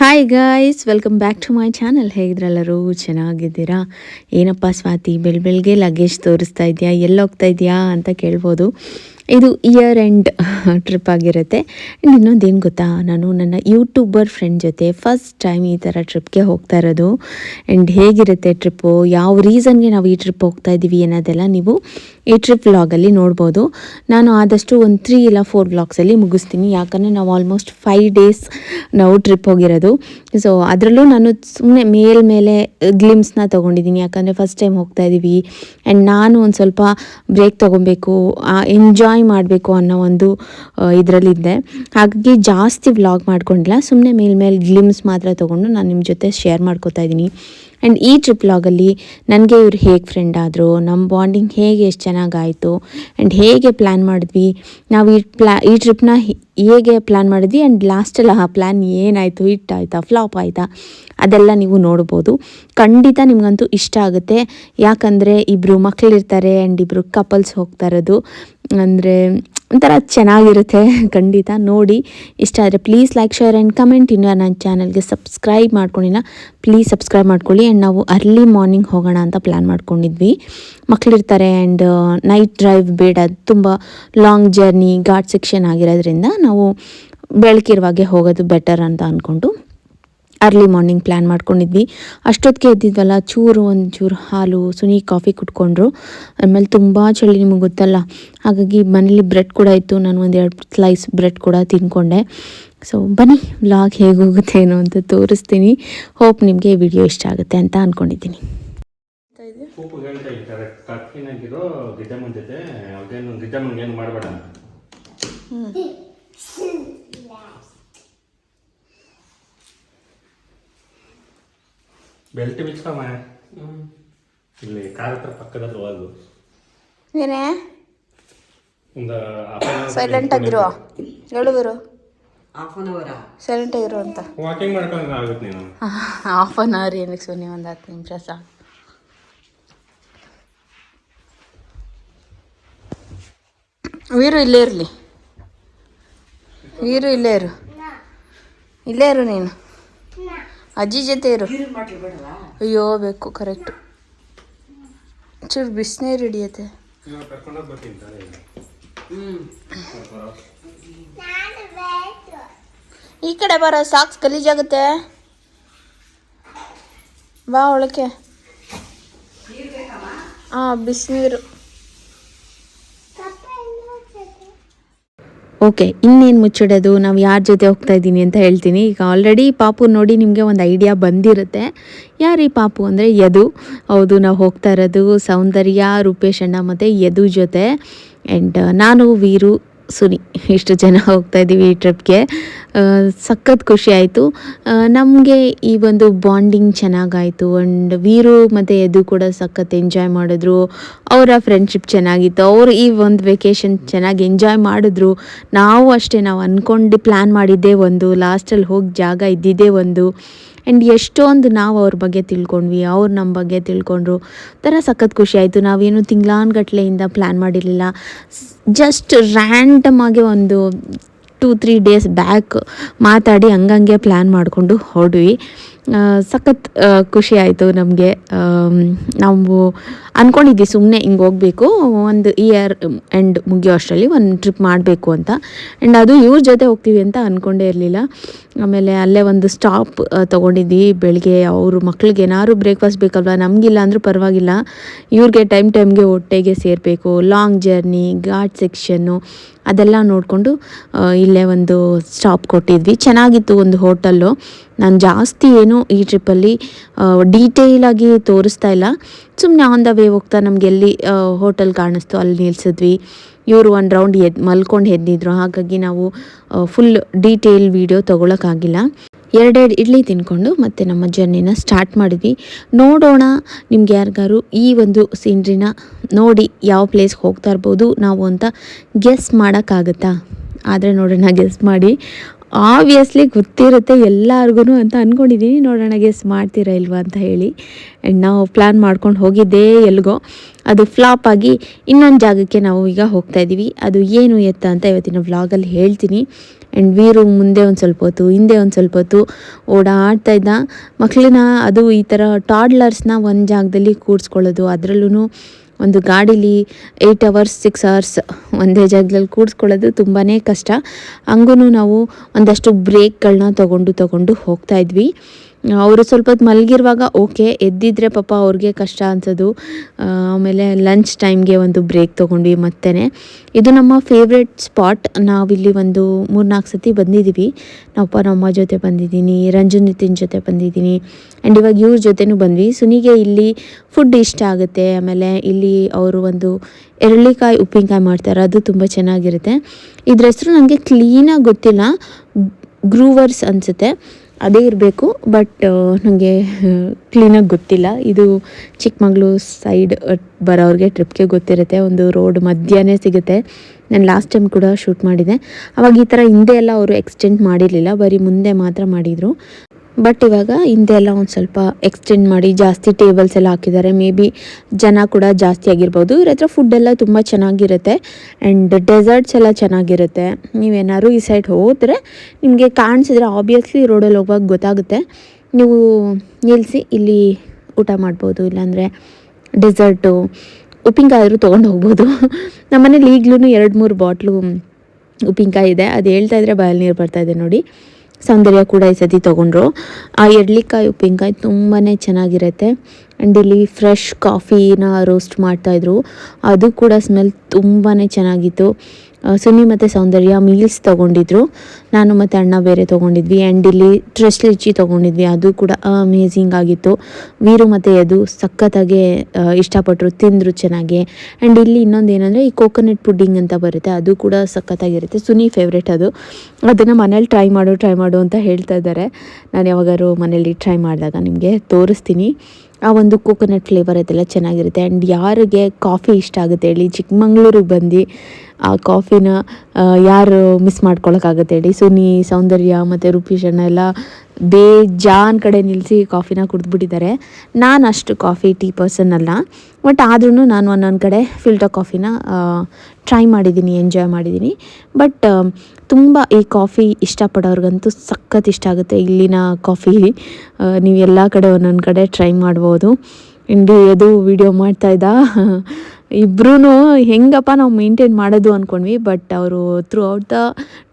Hi guys welcome back to my channel ಹೇಗಿದ್ರಲ್ಲರೂ ಚೆನ್ನಾಗಿದ್ದೀರಾ? ಏನಪ್ಪ ಸ್ವಾತಿ ಬೆಳ್ ಬೆಳಗ್ಗೆ ಲಗೇಜ್ ತೋರಿಸ್ತಾ ಇದೆಯಾ? ಎಲ್ಲೋಗ್ತಾ ಇದೆಯಾ ಅಂತ ಕೇಳ್ಬೋದು. ಇದು ಇಯರ್ ಎಂಡ್ ಟ್ರಿಪ್ ಆಗಿರುತ್ತೆ. ಆ್ಯಂಡ್ ಇನ್ನೊಂದೇನು ಗೊತ್ತಾ? ನಾನು ನನ್ನ ಯೂಟ್ಯೂಬರ್ ಫ್ರೆಂಡ್ ಜೊತೆ ಫಸ್ಟ್ ಟೈಮ್ ಈ ಥರ ಟ್ರಿಪ್ಗೆ ಹೋಗ್ತಾ ಇರೋದು. ಆ್ಯಂಡ್ ಹೇಗಿರುತ್ತೆ ಟ್ರಿಪ್ಪು ಯಾವ ರೀಸನ್ಗೆ ನಾವು ಈ ಟ್ರಿಪ್ ಹೋಗ್ತಾ ಇದ್ದೀವಿ ಅನ್ನೋದೆಲ್ಲ ನೀವು ಈ ಟ್ರಿಪ್ ವ್ಲಾಗಲ್ಲಿ ನೋಡ್ಬೋದು. ನಾನು ಆದಷ್ಟು ಒಂದು ತ್ರೀ ಇಲ್ಲ ಫೋರ್ ವ್ಲಾಗ್ಸಲ್ಲಿ ಮುಗಿಸ್ತೀನಿ. ಯಾಕಂದರೆ ನಾವು ಆಲ್ಮೋಸ್ಟ್ ಫೈವ್ ಡೇಸ್ ನಾವು ಟ್ರಿಪ್ ಹೋಗಿರೋದು. ಸೊ ಅದರಲ್ಲೂ ನಾನು ಸುಮ್ಮನೆ ಮೇಲ್ ಮೇಲೆ ಗ್ಲಿಮ್ಸ್ನ ತೊಗೊಂಡಿದ್ದೀನಿ. ಯಾಕಂದರೆ ಫಸ್ಟ್ ಟೈಮ್ ಹೋಗ್ತಾ ಇದ್ದೀವಿ ಆ್ಯಂಡ್ ನಾನು ಒಂದು ಸ್ವಲ್ಪ ಬ್ರೇಕ್ ತೊಗೊಬೇಕು. ಎಂಜಾಯ್ ಮಾಡಬೇಕು ಅನ್ನೋ ಒಂದು ಇದರಲ್ಲಿದ್ದೆ. ಹಾಗಾಗಿ ಜಾಸ್ತಿ ವ್ಲಾಗ್ ಮಾಡ್ಕೊಂಡಿಲ್ಲ. ಸುಮ್ಮನೆ ಮೇಲ್ಮೇಲೆ ಗ್ಲಿಮ್ಸ್ ಮಾತ್ರ ತೊಗೊಂಡು ನಾನು ನಿಮ್ಮ ಜೊತೆ ಶೇರ್ ಮಾಡ್ಕೋತಾ ಇದ್ದೀನಿ ಆ್ಯಂಡ್ ಈ ಟ್ರಿಪ್ ಲಾಗಲ್ಲಿ ನನಗೆ ಇವ್ರು ಹೇಗೆ ಫ್ರೆಂಡ್ ಆದರು ನಮ್ಮ ಬಾಂಡಿಂಗ್ ಹೇಗೆ ಎಷ್ಟು ಚೆನ್ನಾಗಾಯಿತು ಆ್ಯಂಡ್ ಹೇಗೆ ಪ್ಲ್ಯಾನ್ ಮಾಡಿದ್ವಿ. ನಾವು ಈ ಪ್ಲಾ ಈ ಟ್ರಿಪ್ನ ಹೇಗೆ ಪ್ಲ್ಯಾನ್ ಮಾಡಿದ್ವಿ ಆ್ಯಂಡ್ ಲಾಸ್ಟಲ್ಲಿ ಆ ಪ್ಲ್ಯಾನ್ ಏನಾಯಿತು ಹಿಟ್ ಆಯಿತಾ ಫ್ಲಾಪ್ ಆಯಿತಾ, ಅದೆಲ್ಲ ನೀವು ನೋಡ್ಬೋದು. ಖಂಡಿತ ನಿಮಗಂತೂ ಇಷ್ಟ ಆಗುತ್ತೆ. ಯಾಕಂದರೆ ಇಬ್ಬರು ಮಕ್ಕಳಿರ್ತಾರೆ ಆ್ಯಂಡ್ ಇಬ್ಬರು ಕಪಲ್ಸ್ ಹೋಗ್ತಾ ಇರೋದು. ಅಂದರೆ ಒಂಥರ ಚೆನ್ನಾಗಿರುತ್ತೆ. ಖಂಡಿತ ನೋಡಿ. ಇಷ್ಟ ಆದರೆ please like share and comment ಇನ್ನು ನನ್ನ ಚಾನಲ್ಗೆ ಸಬ್ಸ್ಕ್ರೈಬ್ ಮಾಡ್ಕೊಂಡಿಲ್ಲ ಪ್ಲೀಸ್ ಸಬ್ಸ್ಕ್ರೈಬ್ ಮಾಡ್ಕೊಳ್ಳಿ. ಆ್ಯಂಡ್ ನಾವು ಅರ್ಲಿ ಮಾರ್ನಿಂಗ್ ಹೋಗೋಣ ಅಂತ ಪ್ಲ್ಯಾನ್ ಮಾಡ್ಕೊಂಡಿದ್ವಿ. ಮಕ್ಕಳಿರ್ತಾರೆ ಆ್ಯಂಡ್ ನೈಟ್ ಡ್ರೈವ್ ಬೇಡ. ತುಂಬ ಲಾಂಗ್ ಜರ್ನಿ ಘಾಟ್ ಸೆಕ್ಷನ್ ಆಗಿರೋದ್ರಿಂದ ನಾವು ಬೆಳಕಿರುವಾಗೆ ಹೋಗೋದು ಬೆಟರ್ ಅಂತ ಅಂದ್ಕೊಂಡು ಅರ್ಲಿ ಮಾರ್ನಿಂಗ್ ಪ್ಲ್ಯಾನ್ ಮಾಡ್ಕೊಂಡಿದ್ವಿ. ಅಷ್ಟೊತ್ತಿಗೆ ಎದ್ದಿದ್ವಲ್ಲ ಚೂರು ಒಂದು ಚೂರು ಹಾಲು ಸುನಿ ಕಾಫಿ ಕುಟ್ಕೊಂಡ್ರು ಆಮೇಲೆ ತುಂಬ ಚಳಿ ನಿಮಗೆ ಗೊತ್ತಲ್ಲ? ಹಾಗಾಗಿ ಮನೇಲಿ ಬ್ರೆಡ್ ಕೂಡ ಇತ್ತು. ನಾನು ಒಂದು ಎರಡು ಸ್ಲೈಸ್ ಬ್ರೆಡ್ ಕೂಡ ತಿನ್ಕೊಂಡೆ. ಸೊ ಬನ್ನಿ ವ್ಲಾಗ್ ಹೇಗೋಗುತ್ತೆ ಹೋಗುತ್ತೆ ಏನೋ ಅಂತ ತೋರಿಸ್ತೀನಿ. ಹೋಪ್ ನಿಮಗೆ ವಿಡಿಯೋ ಇಷ್ಟ ಆಗುತ್ತೆ ಅಂತ ಅಂದ್ಕೊಂಡಿದ್ದೀನಿ ಹೇಳ್ತಾ ಇದ್ದಾರೆ ಕತ್ತಿನಾಗಿರೋ ಗಿಡ್ಡಮ್ಮನ ಜೊತೆ ಅದೇನು ಗಿಡ್ಡಮ್ಮನಿಗೆ ಏನು ಮಾಡಬೇಡ ಬೆಲ್ಟ್ ಬಿಚ್ಕೊಮ್ಮ ಇಲ್ಲಿ ಕಾರ್ ಹತ್ರ ಪಕ್ಕದಲ್ಲಿ ಹೋಗು ಏನೇ? ಒಂದು ಸೈಲೆಂಟ್ ಆಗಿರುವ? ಹೇಳುವರು ಹಾಫ್ ಅನ್ ಅವರಾ ಸೈಲೆಂಟ್ ಆಗಿರು ಅಂತ. ವಾಕಿಂಗ್ ಮಾಡ್ಕೊಂಡು ಆಗುತ್ತೆ ನೀನು. ಹಾಫ್ ಆನ್ ಅವರ್ ಏನಕ್ಕೆ ಸುಮ್ಮನೆ ಒಂದು ಹತ್ತು ನಿಮಿಷ ಸಾಕು ವೀರು ಇಲ್ಲೇ ಇರಲಿ. ವೀರು ಇಲ್ಲೇ ಇರು. ಇಲ್ಲೇ ಇರು ನೀನು. ಅಜ್ಜಿ ಜೊತೆ ಇರು. ಅಯ್ಯೋ ಬೇಕು ಕರೆಕ್ಟ್ ಚೂರು ಬಿಸಿನೀರು ಹಿಡಿಯತ್ತೆ. ಈ ಕಡೆ ಬರೋ ಸಾಕ್ಸ್ ಗಲೀಜಾಗುತ್ತೆ. ಬಾ ಒಳಕ್ಕೆ. ಹಾಂ ಬಿಸಿನೀರು. ಓಕೆ, ಇನ್ನೇನು ಮುಚ್ಚಿಡೋದು? ನಾವು ಯಾರ ಜೊತೆ ಹೋಗ್ತಾ ಇದ್ದೀನಿ ಅಂತ ಹೇಳ್ತೀನಿ. ಈಗ ಆಲ್ರೆಡಿ ಪಾಪು ನೋಡಿ ನಿಮಗೆ ಒಂದು ಐಡಿಯಾ ಬಂದಿರುತ್ತೆ. ಯಾರು ಈ ಪಾಪು ಅಂದರೆ ಯದು. ಹೌದು, ನಾವು ಹೋಗ್ತಾ ಇರೋದು ಸೌಂದರ್ಯ, ರೂಪೇಶ್ ಅಣ್ಣ ಮತ್ತು ಯದು ಜೊತೆ. ಆ್ಯಂಡ್ ನಾನು, ವೀರು ಸುನಿ, ಇಷ್ಟು ಜನ ಹೋಗ್ತಾ ಇದ್ದೀವಿ ಈ ಟ್ರಿಪ್ಗೆ ಸಖತ್ ಖುಷಿ ಆಯಿತು. ನಮಗೆ ಈ ಒಂದು ಬಾಂಡಿಂಗ್ ಚೆನ್ನಾಗಾಯಿತು ಆ್ಯಂಡ್ ವೀರು ಮತ್ತು ಎದು ಕೂಡ ಸಖತ್ ಎಂಜಾಯ್ ಮಾಡಿದ್ರು. ಅವರ ಫ್ರೆಂಡ್ಶಿಪ್ ಚೆನ್ನಾಗಿತ್ತು. ಅವರು ಈ ಒಂದು ವೆಕೇಷನ್ ಚೆನ್ನಾಗಿ ಎಂಜಾಯ್ ಮಾಡಿದ್ರು. ನಾವು ಅಷ್ಟೇ, ನಾವು ಅಂದ್ಕೊಂಡು ಪ್ಲ್ಯಾನ್ ಮಾಡಿದ್ದೇ ಒಂದು ಲಾಸ್ಟಲ್ಲಿ ಹೋಗಿ ಜಾಗ ಇದ್ದಿದ್ದೇ ಒಂದು. ಆ್ಯಂಡ್ ಎಷ್ಟೊಂದು ನಾವು ಅವ್ರ ಬಗ್ಗೆ ತಿಳ್ಕೊಂಡ್ವಿ, ಅವ್ರು ನಮ್ಮ ಬಗ್ಗೆ ತಿಳ್ಕೊಂಡ್ರು. ಥರ ಸಖತ್ ಖುಷಿ ಆಯಿತು. ನಾವೇನು ತಿಂಗ್ಳಾನ್ಗಟ್ಲೆಯಿಂದ ಪ್ಲ್ಯಾನ್ ಮಾಡಿರಲಿಲ್ಲ. ಜಸ್ಟ್ ರ್ಯಾಂಡಮ್ ಆಗಿ ಒಂದು ಟೂ ತ್ರೀ ಡೇಸ್ ಬ್ಯಾಕ್ ಮಾತಾಡಿ ಹಂಗಂಗೆ ಪ್ಲ್ಯಾನ್ ಮಾಡಿಕೊಂಡು ಹೊಡ್ವಿ ಸಖತ್ ಖುಷಿ ಆಯಿತು ನಮಗೆ. ನಾವು ಅಂದ್ಕೊಂಡಿದ್ವಿ ಸುಮ್ಮನೆ ಹಿಂಗೆ ಹೋಗಬೇಕು, ಒಂದು ಇಯರ್ ಎಂಡ್ ಮುಗಿಯೋ ಅಷ್ಟರಲ್ಲಿ ಒಂದು ಟ್ರಿಪ್ ಮಾಡಬೇಕು ಅಂತ. ಆ್ಯಂಡ್ ಅದು ಇವ್ರ ಜೊತೆ ಹೋಗ್ತೀವಿ ಅಂತ ಅಂದ್ಕೊಂಡೇ ಇರಲಿಲ್ಲ. ಆಮೇಲೆ ಅಲ್ಲೇ ಒಂದು ಸ್ಟಾಪ್ ತೊಗೊಂಡಿದ್ವಿ, ಬೆಳಗ್ಗೆ ಅವರು ಮಕ್ಳಿಗೆ ಏನಾದ್ರು ಬ್ರೇಕ್ಫಾಸ್ಟ್ ಬೇಕಲ್ವ, ನಮಗಿಲ್ಲ ಅಂದರೂ ಪರವಾಗಿಲ್ಲ. ಇವ್ರಿಗೆ ಟೈಮ್ ಟೈಮ್ಗೆ ಹೊಟ್ಟೆಗೆ ಸೇರಬೇಕು ಲಾಂಗ್ ಜರ್ನಿ ಘಾಟ್ ಸೆಕ್ಷನ್ನು ಅದೆಲ್ಲ ನೋಡಿಕೊಂಡು ಇಲ್ಲೇ ಒಂದು ಸ್ಟಾಪ್ ಕೊಟ್ಟಿದ್ವಿ. ಚೆನ್ನಾಗಿತ್ತು ಒಂದು ಹೋಟಲ್ಲು. ನಾನು ಜಾಸ್ತಿ ಏನು ಈ ಟ್ರಿಪ್ಪಲ್ಲಿ ಡೀಟೇಲಾಗಿ ತೋರಿಸ್ತಾ ಇಲ್ಲ. ಸುಮ್ಮನೆ ಆನ್ ದ ವೇ ಹೋಗ್ತಾ ನಮ್ಗೆ ಎಲ್ಲಿ ಹೋಟೆಲ್ ಕಾಣಿಸ್ತು, ಅಲ್ಲಿ ನಿಲ್ಸಿದ್ವಿ. ಇವರು ಒಂದು ರೌಂಡ್ ಎದ್, ಮಲ್ಕೊಂಡು ಎದ್ದಿದ್ರು. ಹಾಗಾಗಿ ನಾವು ಫುಲ್ ಡೀಟೇಲ್ ವೀಡಿಯೋ ತೊಗೊಳಕ್ಕಾಗಿಲ್ಲ. ಎರಡೆರಡು ಇಡ್ಲಿ ತಿನ್ಕೊಂಡು ಮತ್ತೆ ನಮ್ಮ ಜರ್ನಿನ ಸ್ಟಾರ್ಟ್ ಮಾಡಿದ್ವಿ. ನೋಡೋಣ, ನಿಮ್ಗೆ ಯಾರಿಗಾರು ಈ ಒಂದು ಸೀನ್ರಿನ ನೋಡಿ ಯಾವ ಪ್ಲೇಸ್ಗೆ ಹೋಗ್ತಾ ಇರ್ಬೋದು ನಾವು ಅಂತ ಗೆಸ್ ಮಾಡೋಕ್ಕಾಗತ್ತಾ? ಆದರೆ ನೋಡೋಣ ಗೆಸ್ ಮಾಡಿ. ಆಬ್ವಿಯಸ್ಲಿ ಗೊತ್ತಿರುತ್ತೆ ಎಲ್ಲರಿಗೂ ಅಂತ ಅಂದ್ಕೊಂಡಿದ್ದೀನಿ ನೋಡೋಣ ಗೆಸ್ ಮಾಡ್ತೀರಾ ಇಲ್ವಾ ಅಂತ ಹೇಳಿ. ಆ್ಯಂಡ್ ನಾವು ಪ್ಲ್ಯಾನ್ ಮಾಡ್ಕೊಂಡು ಹೋಗಿದ್ದೇ ಎಲ್ಗೋ. ಅದು ಫ್ಲಾಪ್ ಆಗಿ ಇನ್ನೊಂದು ಜಾಗಕ್ಕೆ ನಾವು ಈಗ ಹೋಗ್ತಾ ಇದ್ದೀವಿ ಅದು ಏನು ಎತ್ತ ಅಂತ ಇವತ್ತಿನ ವ್ಲಾಗಲ್ಲಿ ಹೇಳ್ತೀನಿ. ಆ್ಯಂಡ್ ವೀರು ಮುಂದೆ ಒಂದು ಸ್ವಲ್ಪ ಹೊತ್ತು, ಹಿಂದೆ ಒಂದು ಸ್ವಲ್ಪ ಹೊತ್ತು ಓಡಾಡ್ತಾ ಇದ್ದ. ಮಕ್ಕಳನ್ನ ಅದು ಈ ಥರ ಟಾಡ್ಲರ್ಸ್ನ ಒಂದು ಜಾಗದಲ್ಲಿ ಕೂರಿಸ್ಕೊಳ್ಳೋದು ಅದರಲ್ಲೂ ಒಂದು ಗಾಡೀಲಿ ಏಯ್ಟ್ ಅವರ್ಸ್ ಸಿಕ್ಸ್ ಅವರ್ಸ್ ಒಂದೇ ಜಾಗದಲ್ಲಿ ಕೂಡಿಸ್ಕೊಳ್ಳೋದು ತುಂಬಾ ಕಷ್ಟ. ಹಂಗೂ ನಾವು ಒಂದಷ್ಟು ಬ್ರೇಕ್ಗಳನ್ನ ತಗೊಂಡು ತಗೊಂಡು ಹೋಗ್ತಾ ಇದ್ವಿ. ಅವರು ಸ್ವಲ್ಪ ಹೊತ್ತು ಮಲಗಿರುವಾಗ, ಓಕೆ, ಎದ್ದಿದ್ರೆ ಪಾಪ ಅವ್ರಿಗೆ ಕಷ್ಟ ಅನ್ಸೋದು. ಆಮೇಲೆ ಲಂಚ್ ಟೈಮ್ಗೆ ಒಂದು ಬ್ರೇಕ್ ತೊಗೊಂಡ್ವಿ ಮತ್ತೆ ಇದು ನಮ್ಮ ಫೇವ್ರೆಟ್ ಸ್ಪಾಟ್ ನಾವಿಲ್ಲಿ ಒಂದು ಮೂರ್ನಾಲ್ಕು ಸತಿ ಬಂದಿದ್ದೀವಿ. ನಮ್ಮಪ್ಪ ನಮ್ಮ ಜೊತೆ ಬಂದಿದ್ದೀನಿ, ರಂಜನ್, ನಿತಿನ್ ಜೊತೆ ಬಂದಿದ್ದೀನಿ. ಆ್ಯಂಡ್ ಇವಾಗ ಇವ್ರ ಜೊತೆನೂ ಬಂದ್ವಿ. ಸುನಿಗೆ ಇಲ್ಲಿ ಫುಡ್ ಇಷ್ಟ ಆಗುತ್ತೆ. ಆಮೇಲೆ ಇಲ್ಲಿ ಅವರು ಒಂದು ಎರಳಿಕಾಯಿ, ಉಪ್ಪಿನಕಾಯಿ ಮಾಡ್ತಾರೆ. ಅದು ತುಂಬ ಚೆನ್ನಾಗಿರುತ್ತೆ. ಇದ್ರ ಹೆಸರು ನನಗೆ ಕ್ಲೀನಾಗಿ ಗೊತ್ತಿಲ್ಲ. ಗ್ರೂವರ್ಸ್ ಅನಿಸುತ್ತೆ. ಅದೇ ಇರಬೇಕು ಬಟ್ ನನಗೆ ಕ್ಲೀನಾಗಿ ಗೊತ್ತಿಲ್ಲ. ಇದು ಚಿಕ್ಕಮಗಳೂರು ಸೈಡ್ ಬರೋರಿಗೆ ಟ್ರಿಪ್ಗೆ ಗೊತ್ತಿರುತ್ತೆ. ಒಂದು ರೋಡ್ ಮಧ್ಯಾಹ್ನ ಸಿಗುತ್ತೆ. ನಾನು ಲಾಸ್ಟ್ ಟೈಮ್ ಕೂಡ ಶೂಟ್ ಮಾಡಿದೆ. ಅವಾಗ ಈ ಥರ ಹಿಂದೆ ಎಲ್ಲ ಅವರು ಎಕ್ಸ್ಟೆಂಡ್ ಮಾಡಿರಲಿಲ್ಲ. ಬರೀ ಮುಂದೆ ಮಾತ್ರ ಮಾಡಿದರು. ಬಟ್ ಇವಾಗ ಹಿಂದೆ ಎಲ್ಲ ಒಂದು ಸ್ವಲ್ಪ ಎಕ್ಸ್ಟೆಂಡ್ ಮಾಡಿ ಜಾಸ್ತಿ ಟೇಬಲ್ಸ್ ಎಲ್ಲ ಹಾಕಿದ್ದಾರೆ. ಮೇ ಬಿ ಜನ ಕೂಡ ಜಾಸ್ತಿ ಆಗಿರ್ಬೋದು. ಇವ್ರ ಹತ್ರ ಫುಡ್ ಎಲ್ಲ ತುಂಬ ಚೆನ್ನಾಗಿರುತ್ತೆ. ಆ್ಯಂಡ್ ಡೆಸರ್ಟ್ಸ್ ಎಲ್ಲ ಚೆನ್ನಾಗಿರುತ್ತೆ. ನೀವೇನಾದ್ರು ಈ ಸೈಡ್ ಹೋದರೆ ನಿಮಗೆ ಕಾಣಿಸಿದ್ರೆ ಆಬ್ವಿಯಸ್ಲಿ ರೋಡಲ್ಲಿ ಹೋಗುವಾಗ ಗೊತ್ತಾಗುತ್ತೆ. ನೀವು ನಿಲ್ಲಿಸಿ ಇಲ್ಲಿ ಊಟ ಮಾಡ್ಬೋದು, ಇಲ್ಲಾಂದರೆ ಡೆಸರ್ಟು ಉಪ್ಪಿನಕಾಯಾದರೂ ತೊಗೊಂಡು ಹೋಗ್ಬೋದು. ನಮ್ಮನೇಲಿ ಈಗಲೂ ಎರಡು ಮೂರು ಬಾಟ್ಲು ಉಪ್ಪಿನಕಾಯಿ ಇದೆ. ಅದು ಹೇಳ್ತಾ ಇದ್ರೆ ಬಾಯಲ್ಲಿ ನೀರು ಬರ್ತಾ ಇದೆ ನೋಡಿ. ಸೌಂದರ್ಯ ಕೂಡ ಈ ಸತಿ ತೊಗೊಂಡ್ರು. ಆ ಎಡ್ಲಿಕಾಯಿ ಉಪ್ಪಿನಕಾಯಿ ತುಂಬಾ ಚೆನ್ನಾಗಿರುತ್ತೆ. ಆ್ಯಂಡ್ ಇಲ್ಲಿ ಫ್ರೆಶ್ ಕಾಫಿನ ರೋಸ್ಟ್ ಮಾಡ್ತಾಯಿದ್ರು ಅದು ಕೂಡ ಸ್ಮೆಲ್ ತುಂಬಾ ಚೆನ್ನಾಗಿತ್ತು. ಸುನಿ ಮತ್ತು ಸೌಂದರ್ಯ ಮೀಲ್ಸ್ ತೊಗೊಂಡಿದ್ರು. ನಾನು ಮತ್ತು ಅಣ್ಣ ಬೇರೆ ತೊಗೊಂಡಿದ್ವಿ. ಆ್ಯಂಡ್ ಇಲ್ಲಿ ಟ್ರೆಸ್ ಲಿಚ್ಚಿ ತೊಗೊಂಡಿದ್ವಿ. ಅದು ಕೂಡ ಅಮೇಝಿಂಗ್ ಆಗಿತ್ತು. ವೀರು ಮತ್ತು ಅದು ಸಖತ್ತಾಗೆ ಇಷ್ಟಪಟ್ಟರು ತಿಂದರು ಚೆನ್ನಾಗಿ. ಆ್ಯಂಡ್ ಇಲ್ಲಿ ಇನ್ನೊಂದು ಏನಂದರೆ, ಈ ಕೋಕೋನಟ್ ಪುಡ್ಡಿಂಗ್ ಅಂತ ಬರುತ್ತೆ. ಅದು ಕೂಡ ಸಖತ್ತಾಗಿರುತ್ತೆ. ಸುನಿ ಫೇವ್ರೇಟ್ ಅದು. ಅದನ್ನು ಮನೇಲಿ ಟ್ರೈ ಮಾಡು ಟ್ರೈ ಮಾಡು ಅಂತ ಹೇಳ್ತಾ ಇದ್ದಾರೆ. ನಾನು ಯಾವಾಗಾದ್ರು ಮನೇಲಿ ಟ್ರೈ ಮಾಡಿದಾಗ ನಿಮಗೆ ತೋರಿಸ್ತೀನಿ. ಆ ಒಂದು ಕೋಕೋನಟ್ ಫ್ಲೇವರ್ ಅದೆಲ್ಲ ಚೆನ್ನಾಗಿರುತ್ತೆ. ಆ್ಯಂಡ್ ಯಾರಿಗೆ ಕಾಫಿ ಇಷ್ಟ ಆಗುತ್ತೆ ಹೇಳಿ ಚಿಕ್ಕಮಂಗ್ಳೂರಿಗೆ ಬಂದು ಆ ಕಾಫಿನ ಯಾರು ಮಿಸ್ ಮಾಡ್ಕೊಳಕ್ಕಾಗತ್ತೆ ಹೇಳಿ. ಸುನಿ, ಸೌಂದರ್ಯ ಮತ್ತು ರೂಪೀಶ್ ಅಣ್ಣ ಎಲ್ಲ ಬೇಜಾನ್ ಕಡೆ ನಿಲ್ಲಿಸಿ ಕಾಫಿನ ಕುಡಿದ್ಬಿಟ್ಟಿದ್ದಾರೆ. ನಾನು ಅಷ್ಟು ಕಾಫಿ ಟೀ ಪರ್ಸನ್ ಅಲ್ಲ. ಬಟ್ ಆದ್ರೂ ನಾನು ಒಂದೊಂದು ಕಡೆ ಫಿಲ್ಟರ್ ಕಾಫಿನ ಟ್ರೈ ಮಾಡಿದ್ದೀನಿ ಎಂಜಾಯ್ ಮಾಡಿದ್ದೀನಿ. ಬಟ್ ತುಂಬ ಈ ಕಾಫಿ ಇಷ್ಟಪಡೋರ್ಗಂತೂ ಸಖತ್ ಇಷ್ಟ ಆಗುತ್ತೆ. ಇಲ್ಲಿನ ಕಾಫಿ ನೀವು ಎಲ್ಲ ಕಡೆ ಒಂದೊಂದು ಕಡೆ ಟ್ರೈ ಮಾಡ್ಬೋದು. ಇಂಡಿ ಅದು ವಿಡಿಯೋ ಮಾಡ್ತಾ ಇದ್ದ. ಇಬ್ರೂ ಹೆಂಗಪ್ಪ ನಾವು ಮೇಂಟೈನ್ ಮಾಡೋದು ಅಂದ್ಕೊಂಡ್ವಿ ಬಟ್ ಅವರು ಥ್ರೂ ಔಟ್ ದ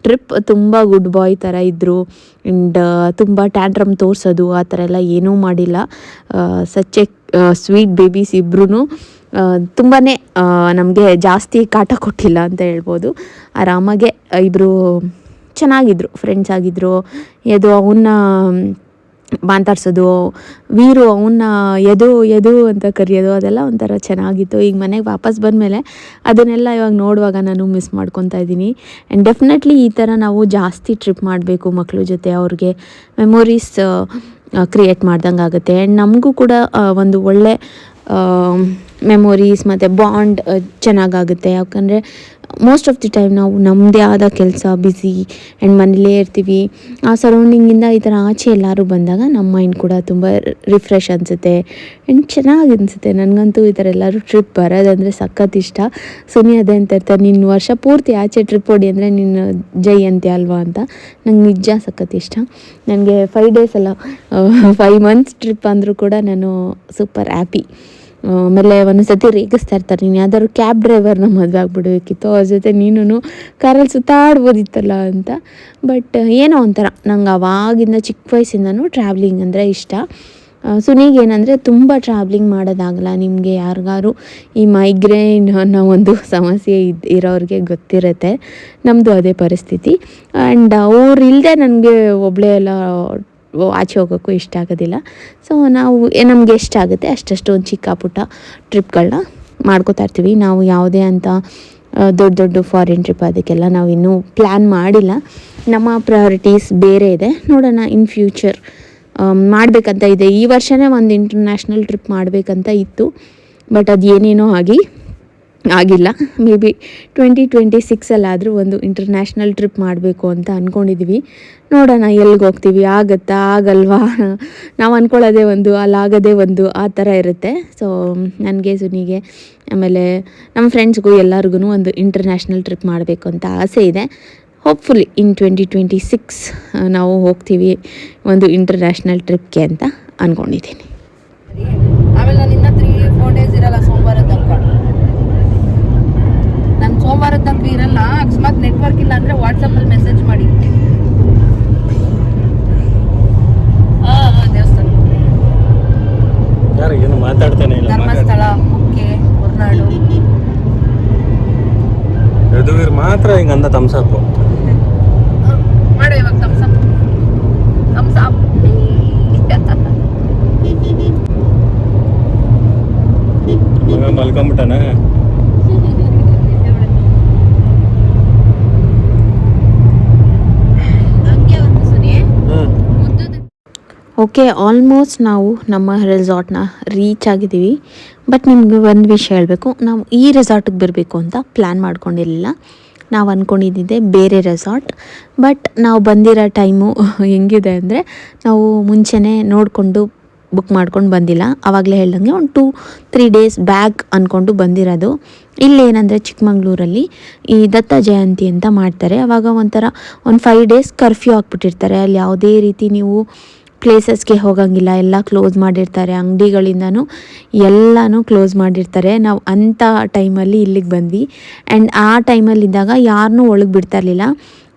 ಟ್ರಿಪ್ ತುಂಬ ಗುಡ್ ಬಾಯ್ ಥರ ಇದ್ದರು ಆ್ಯಂಡ್ ತುಂಬ ಟ್ಯಾಂಟ್ರಮ್ ತೋರಿಸೋದು, ಆ ಥರ ಎಲ್ಲ ಏನೂ ಮಾಡಿಲ್ಲ. ಸಚ್ಚೆ ಸ್ವೀಟ್ ಬೇಬೀಸ್ ಇಬ್ರು ತುಂಬಾ ನಮಗೆ ಜಾಸ್ತಿ ಕಾಟ ಕೊಟ್ಟಿಲ್ಲ ಅಂತ ಹೇಳ್ಬೋದು. ಆರಾಮಾಗೆ ಇಬ್ಬರು ಚೆನ್ನಾಗಿದ್ರು ಫ್ರೆಂಡ್ಸ್ ಆಗಿದ್ರು. ಇದು ಅವನ್ನ ಮಾತಾಡ್ಸೋದು, ವೀರು ಅವನ್ನ ಎದು ಎದು ಅಂತ ಕರೆಯೋದು, ಅದೆಲ್ಲ ಒಂಥರ ಚೆನ್ನಾಗಿತ್ತು. ಈಗ ಮನೆಗೆ ವಾಪಸ್ ಬಂದಮೇಲೆ ಅದನ್ನೆಲ್ಲ ಇವಾಗ ನೋಡುವಾಗ ನಾನು ಮಿಸ್ ಮಾಡ್ಕೊತಾ ಇದ್ದೀನಿ. ಆ್ಯಂಡ್ ಡೆಫಿನೆಟ್ಲಿ ಈ ಥರ ನಾವು ಜಾಸ್ತಿ ಟ್ರಿಪ್ ಮಾಡಬೇಕು ಮಕ್ಕಳ ಜೊತೆ, ಅವ್ರಿಗೆ ಮೆಮೊರೀಸ್ ಕ್ರಿಯೇಟ್ ಮಾಡ್ದಂಗೆ ಆಗುತ್ತೆ. ಆ್ಯಂಡ್ ನಮಗೂ ಕೂಡ ಒಂದು ಒಳ್ಳೆ ಮೆಮೊರೀಸ್ ಮತ್ತು ಬಾಂಡ್ ಚೆನ್ನಾಗಾಗುತ್ತೆ ಯಾಕಂದರೆ ಮೋಸ್ಟ್ ಆಫ್ ದಿ ಟೈಮ್ ನಾವು ನಮ್ಮದೇ ಆದ ಕೆಲಸ ಬ್ಯುಸಿ ಆ್ಯಂಡ್ ಮನೇಲೇ ಇರ್ತೀವಿ. ಆ ಸರೌಂಡಿಂಗಿಂದ ಈ ಥರ ಆಚೆ ಎಲ್ಲರೂ ಬಂದಾಗ ನಮ್ಮ ಮೈಂಡ್ ಕೂಡ ತುಂಬ ರಿಫ್ರೆಶ್ ಅನಿಸುತ್ತೆ. ಆ್ಯಂಡ್ ಚೆನ್ನಾಗಿ ಅನಿಸುತ್ತೆ. ನನಗಂತೂ ಈ ಥರ ಎಲ್ಲರೂ ಟ್ರಿಪ್ ಬರೋದಂದರೆ ಸಖತ್ ಇಷ್ಟ. ಸುನಿ ಅದೇ ಅಂತ ಇರ್ತಾರೆ. ನಿನ್ನ ವರ್ಷ ಪೂರ್ತಿ ಆಚೆ ಟ್ರಿಪ್ ಹೊಡಿ ಅಂದರೆ ನಿನ್ನ ಜೈ ಅಂತೆ ಅಲ್ವಾ ಅಂತ ನಂಗೆ ನಿಜ ಸಖತ್ ಇಷ್ಟ. ನನಗೆ ಫೈವ್ ಡೇಸ್ ಅಲ್ಲ ಫೈವ್ ಮಂತ್ಸ್ ಟ್ರಿಪ್ ಅಂದರೂ ಕೂಡ ನಾನು ಸೂಪರ್ ಹ್ಯಾಪಿ ಆಮೇಲೆ ಒಂದೊಂದ್ಸತಿ ರೇಗಿಸ್ತಾ ಇರ್ತಾರೆ. ನೀನು ಯಾವ್ದಾದ್ರು ಕ್ಯಾಬ್ ಡ್ರೈವರ್ನ ಮದುವೆ ಆಗ್ಬಿಡ್ಬೇಕಿತ್ತು ಅವ್ರ ಜೊತೆ ನೀನು ಕಾರಲ್ಲಿ ಸುತ್ತಾಡ್ಬೋದಿತ್ತಲ್ಲ ಅಂತ. ಬಟ್ ಏನೋ ಒಂಥರ, ನಂಗೆ ಅವಾಗಿಂದ ಚಿಕ್ಕ ವಯಸ್ಸಿಂದನೂ ಟ್ರಾವ್ಲಿಂಗ್ ಅಂದರೆ ಇಷ್ಟ. ಸೊ ಏನಂದರೆ ತುಂಬ ಟ್ರಾವ್ಲಿಂಗ್ ಮಾಡೋದಾಗಲ್ಲ. ನಿಮಗೆ ಯಾರಿಗಾರು ಈ ಮೈಗ್ರೇನ್ ಅನ್ನೋ ಒಂದು ಸಮಸ್ಯೆ ಇದ್, ಇರೋರಿಗೆ ಗೊತ್ತಿರುತ್ತೆ. ನಮ್ಮದು ಅದೇ ಪರಿಸ್ಥಿತಿ. ಆ್ಯಂಡ್ ಅವ್ರು ಇಲ್ಲದೆ ನನಗೆ ಒಬ್ಬಳೇ ಎಲ್ಲ ಆಚೆ ಹೋಗೋಕ್ಕೂ ಇಷ್ಟ ಆಗೋದಿಲ್ಲ. ಸೊ ನಾವು ನಮಗೆ ಎಷ್ಟಾಗುತ್ತೆ ಅಷ್ಟಷ್ಟು ಒಂದು ಚಿಕ್ಕ ಪುಟ್ಟ ಟ್ರಿಪ್ಗಳನ್ನ ಮಾಡ್ಕೋತಾ ಇರ್ತೀವಿ. ನಾವು ಯಾವುದೇ ಅಂತ ದೊಡ್ಡ ದೊಡ್ಡ ಫಾರಿನ್ ಟ್ರಿಪ್ ಅದಕ್ಕೆಲ್ಲ ನಾವು ಇನ್ನೂ ಪ್ಲ್ಯಾನ್ ಮಾಡಿಲ್ಲ. ನಮ್ಮ ಪ್ರಯಾರಿಟೀಸ್ ಬೇರೆ ಇದೆ. ನೋಡೋಣ ಇನ್ ಫ್ಯೂಚರ್ ಮಾಡಬೇಕಂತ ಇದೆ. ಈ ವರ್ಷವೇ ಒಂದು ಇಂಟರ್ನ್ಯಾಷನಲ್ ಟ್ರಿಪ್ ಮಾಡಬೇಕಂತ ಇತ್ತು. ಬಟ್ ಅದು ಏನೇನೋ ಆಗಿ ಆಗಿಲ್ಲ. ಮೇ ಬಿ ಟ್ವೆಂಟಿ ಟ್ವೆಂಟಿ ಸಿಕ್ಸಲ್ಲಾದರೂ ಒಂದು ಇಂಟರ್ನ್ಯಾಷನಲ್ ಟ್ರಿಪ್ ಮಾಡಬೇಕು ಅಂತ ಅಂದ್ಕೊಂಡಿದ್ವಿ ನೋಡೋಣ ಎಲ್ಲಿಗೆ ಹೋಗ್ತೀವಿ, ಆಗುತ್ತಾ, ಆಗಲ್ವಾ? ನಾವು ಅಂದ್ಕೊಳ್ಳೋದೇ ಒಂದು, ಅಲ್ಲಾಗೋದೇ ಒಂದು ಆ ಥರ ಇರುತ್ತೆ. ಸೊ ನನಗೆ, ಸುನಿಗೆ, ಆಮೇಲೆ ನಮ್ಮ ಫ್ರೆಂಡ್ಸ್ಗೂ ಎಲ್ಲರಿಗೂ ಒಂದು ಇಂಟರ್ನ್ಯಾಷನಲ್ ಟ್ರಿಪ್ ಮಾಡಬೇಕು ಅಂತ ಆಸೆ ಇದೆ. Hopefully in twenty twenty six ನಾವು ಹೋಗ್ತೀವಿ ಒಂದು ಇಂಟರ್ನ್ಯಾಷನಲ್ ಟ್ರಿಪ್ಗೆ ಅಂತ ಅಂದ್ಕೊಂಡಿದ್ದೀನಿ ಆಮೇಲೆ ನಾನು ಇನ್ನೂ ತ್ರೀ ಫೋರ್ ಡೇಸ್ ಇರಲ್ಲ ಸೋಮವಾರ ತನಕ ನಾನು ಸೋಮವಾರ ತನಕ ಇರಲ್ಲ ಅಕಸ್ಮಾತ್ ನೆಟ್ವರ್ಕ್ ಇಲ್ಲ ಅಂದ್ರೆ ವಾಟ್ಸಪ್ಪಲ್ಲಿ ಮೆಸೇಜ್ ಮಾಡಿ. ಹಾ ಹಾ, ದೇವಸ್ಥಾನ. ಯಾರು ಏನು ಮಾತಾಡ್ತಾನೆ ಇಲ್ಲ ಧರ್ಮಸ್ಥಳ ಕುಕ್ಕೆ ಹೊರನಾಡು. ಯದುವೀರ್ ಮಾತ್ರ ಹಿಂಗ ಅಂದ ತಮ್ಸಪ್ಪು ಮಾಡು ಇವಾಗ ತಮ್ಸಪ್ ತಮ್ಸಪ್ ಮಗ ಮಲ್ಕೊಂಬಿಟ್ಟನ ಓಕೆ ಆಲ್ಮೋಸ್ಟ್ ನಾವು ನಮ್ಮ ರೆಸಾರ್ಟ್ನ ರೀಚ್ ಆಗಿದ್ದೀವಿ. ಬಟ್ ನಿಮಗೆ ಒಂದು ವಿಷಯ ಹೇಳಬೇಕು. ನಾವು ಈ ರೆಸಾರ್ಟಿಗೆ ಬರಬೇಕು ಅಂತ ಪ್ಲ್ಯಾನ್ ಮಾಡ್ಕೊಂಡಿರಲಿಲ್ಲ. ನಾವು ಅಂದ್ಕೊಂಡಿದ್ದಿದ್ದೆ ಬೇರೆ ರೆಸಾರ್ಟ್ ಬಟ್ ನಾವು ಬಂದಿರೋ ಟೈಮು ಹೆಂಗಿದೆ ಅಂದರೆ ನಾವು ಮುಂಚೆನೇ ನೋಡಿಕೊಂಡು ಬುಕ್ ಮಾಡ್ಕೊಂಡು ಬಂದಿಲ್ಲ. ಆವಾಗಲೇ ಹೇಳ್ದಂಗೆ ಒಂದು ಟೂ ತ್ರೀ ಡೇಸ್ ಬ್ಯಾಕ್ ಅಂದ್ಕೊಂಡು ಬಂದಿರೋದು. ಇಲ್ಲೇನಂದರೆ ಚಿಕ್ಕಮಂಗ್ಳೂರಲ್ಲಿ ಈ ದತ್ತ ಜಯಂತಿ ಅಂತ ಮಾಡ್ತಾರೆ. ಆವಾಗ ಒಂಥರ ಒಂದು ಫೈವ್ ಡೇಸ್ ಕರ್ಫ್ಯೂ ಹಾಕ್ಬಿಟ್ಟಿರ್ತಾರೆ ಅಲ್ಲಿ ಯಾವುದೇ ರೀತಿ ನೀವು ಪ್ಲೇಸಸ್ಗೆ ಹೋಗಂಗಿಲ್ಲ. ಎಲ್ಲ ಕ್ಲೋಸ್ ಮಾಡಿರ್ತಾರೆ. ಅಂಗಡಿಗಳಿಂದನೂ ಎಲ್ಲನೂ ಕ್ಲೋಸ್ ಮಾಡಿರ್ತಾರೆ. ನಾವು ಅಂಥ ಟೈಮಲ್ಲಿ ಇಲ್ಲಿಗೆ ಬಂದ್ವಿ. ಆ್ಯಂಡ್ ಆ ಟೈಮಲ್ಲಿದ್ದಾಗ ಯಾರನ್ನೂ ಒಳಗೆ ಬಿಡ್ತಾ ಇರಲಿಲ್ಲ.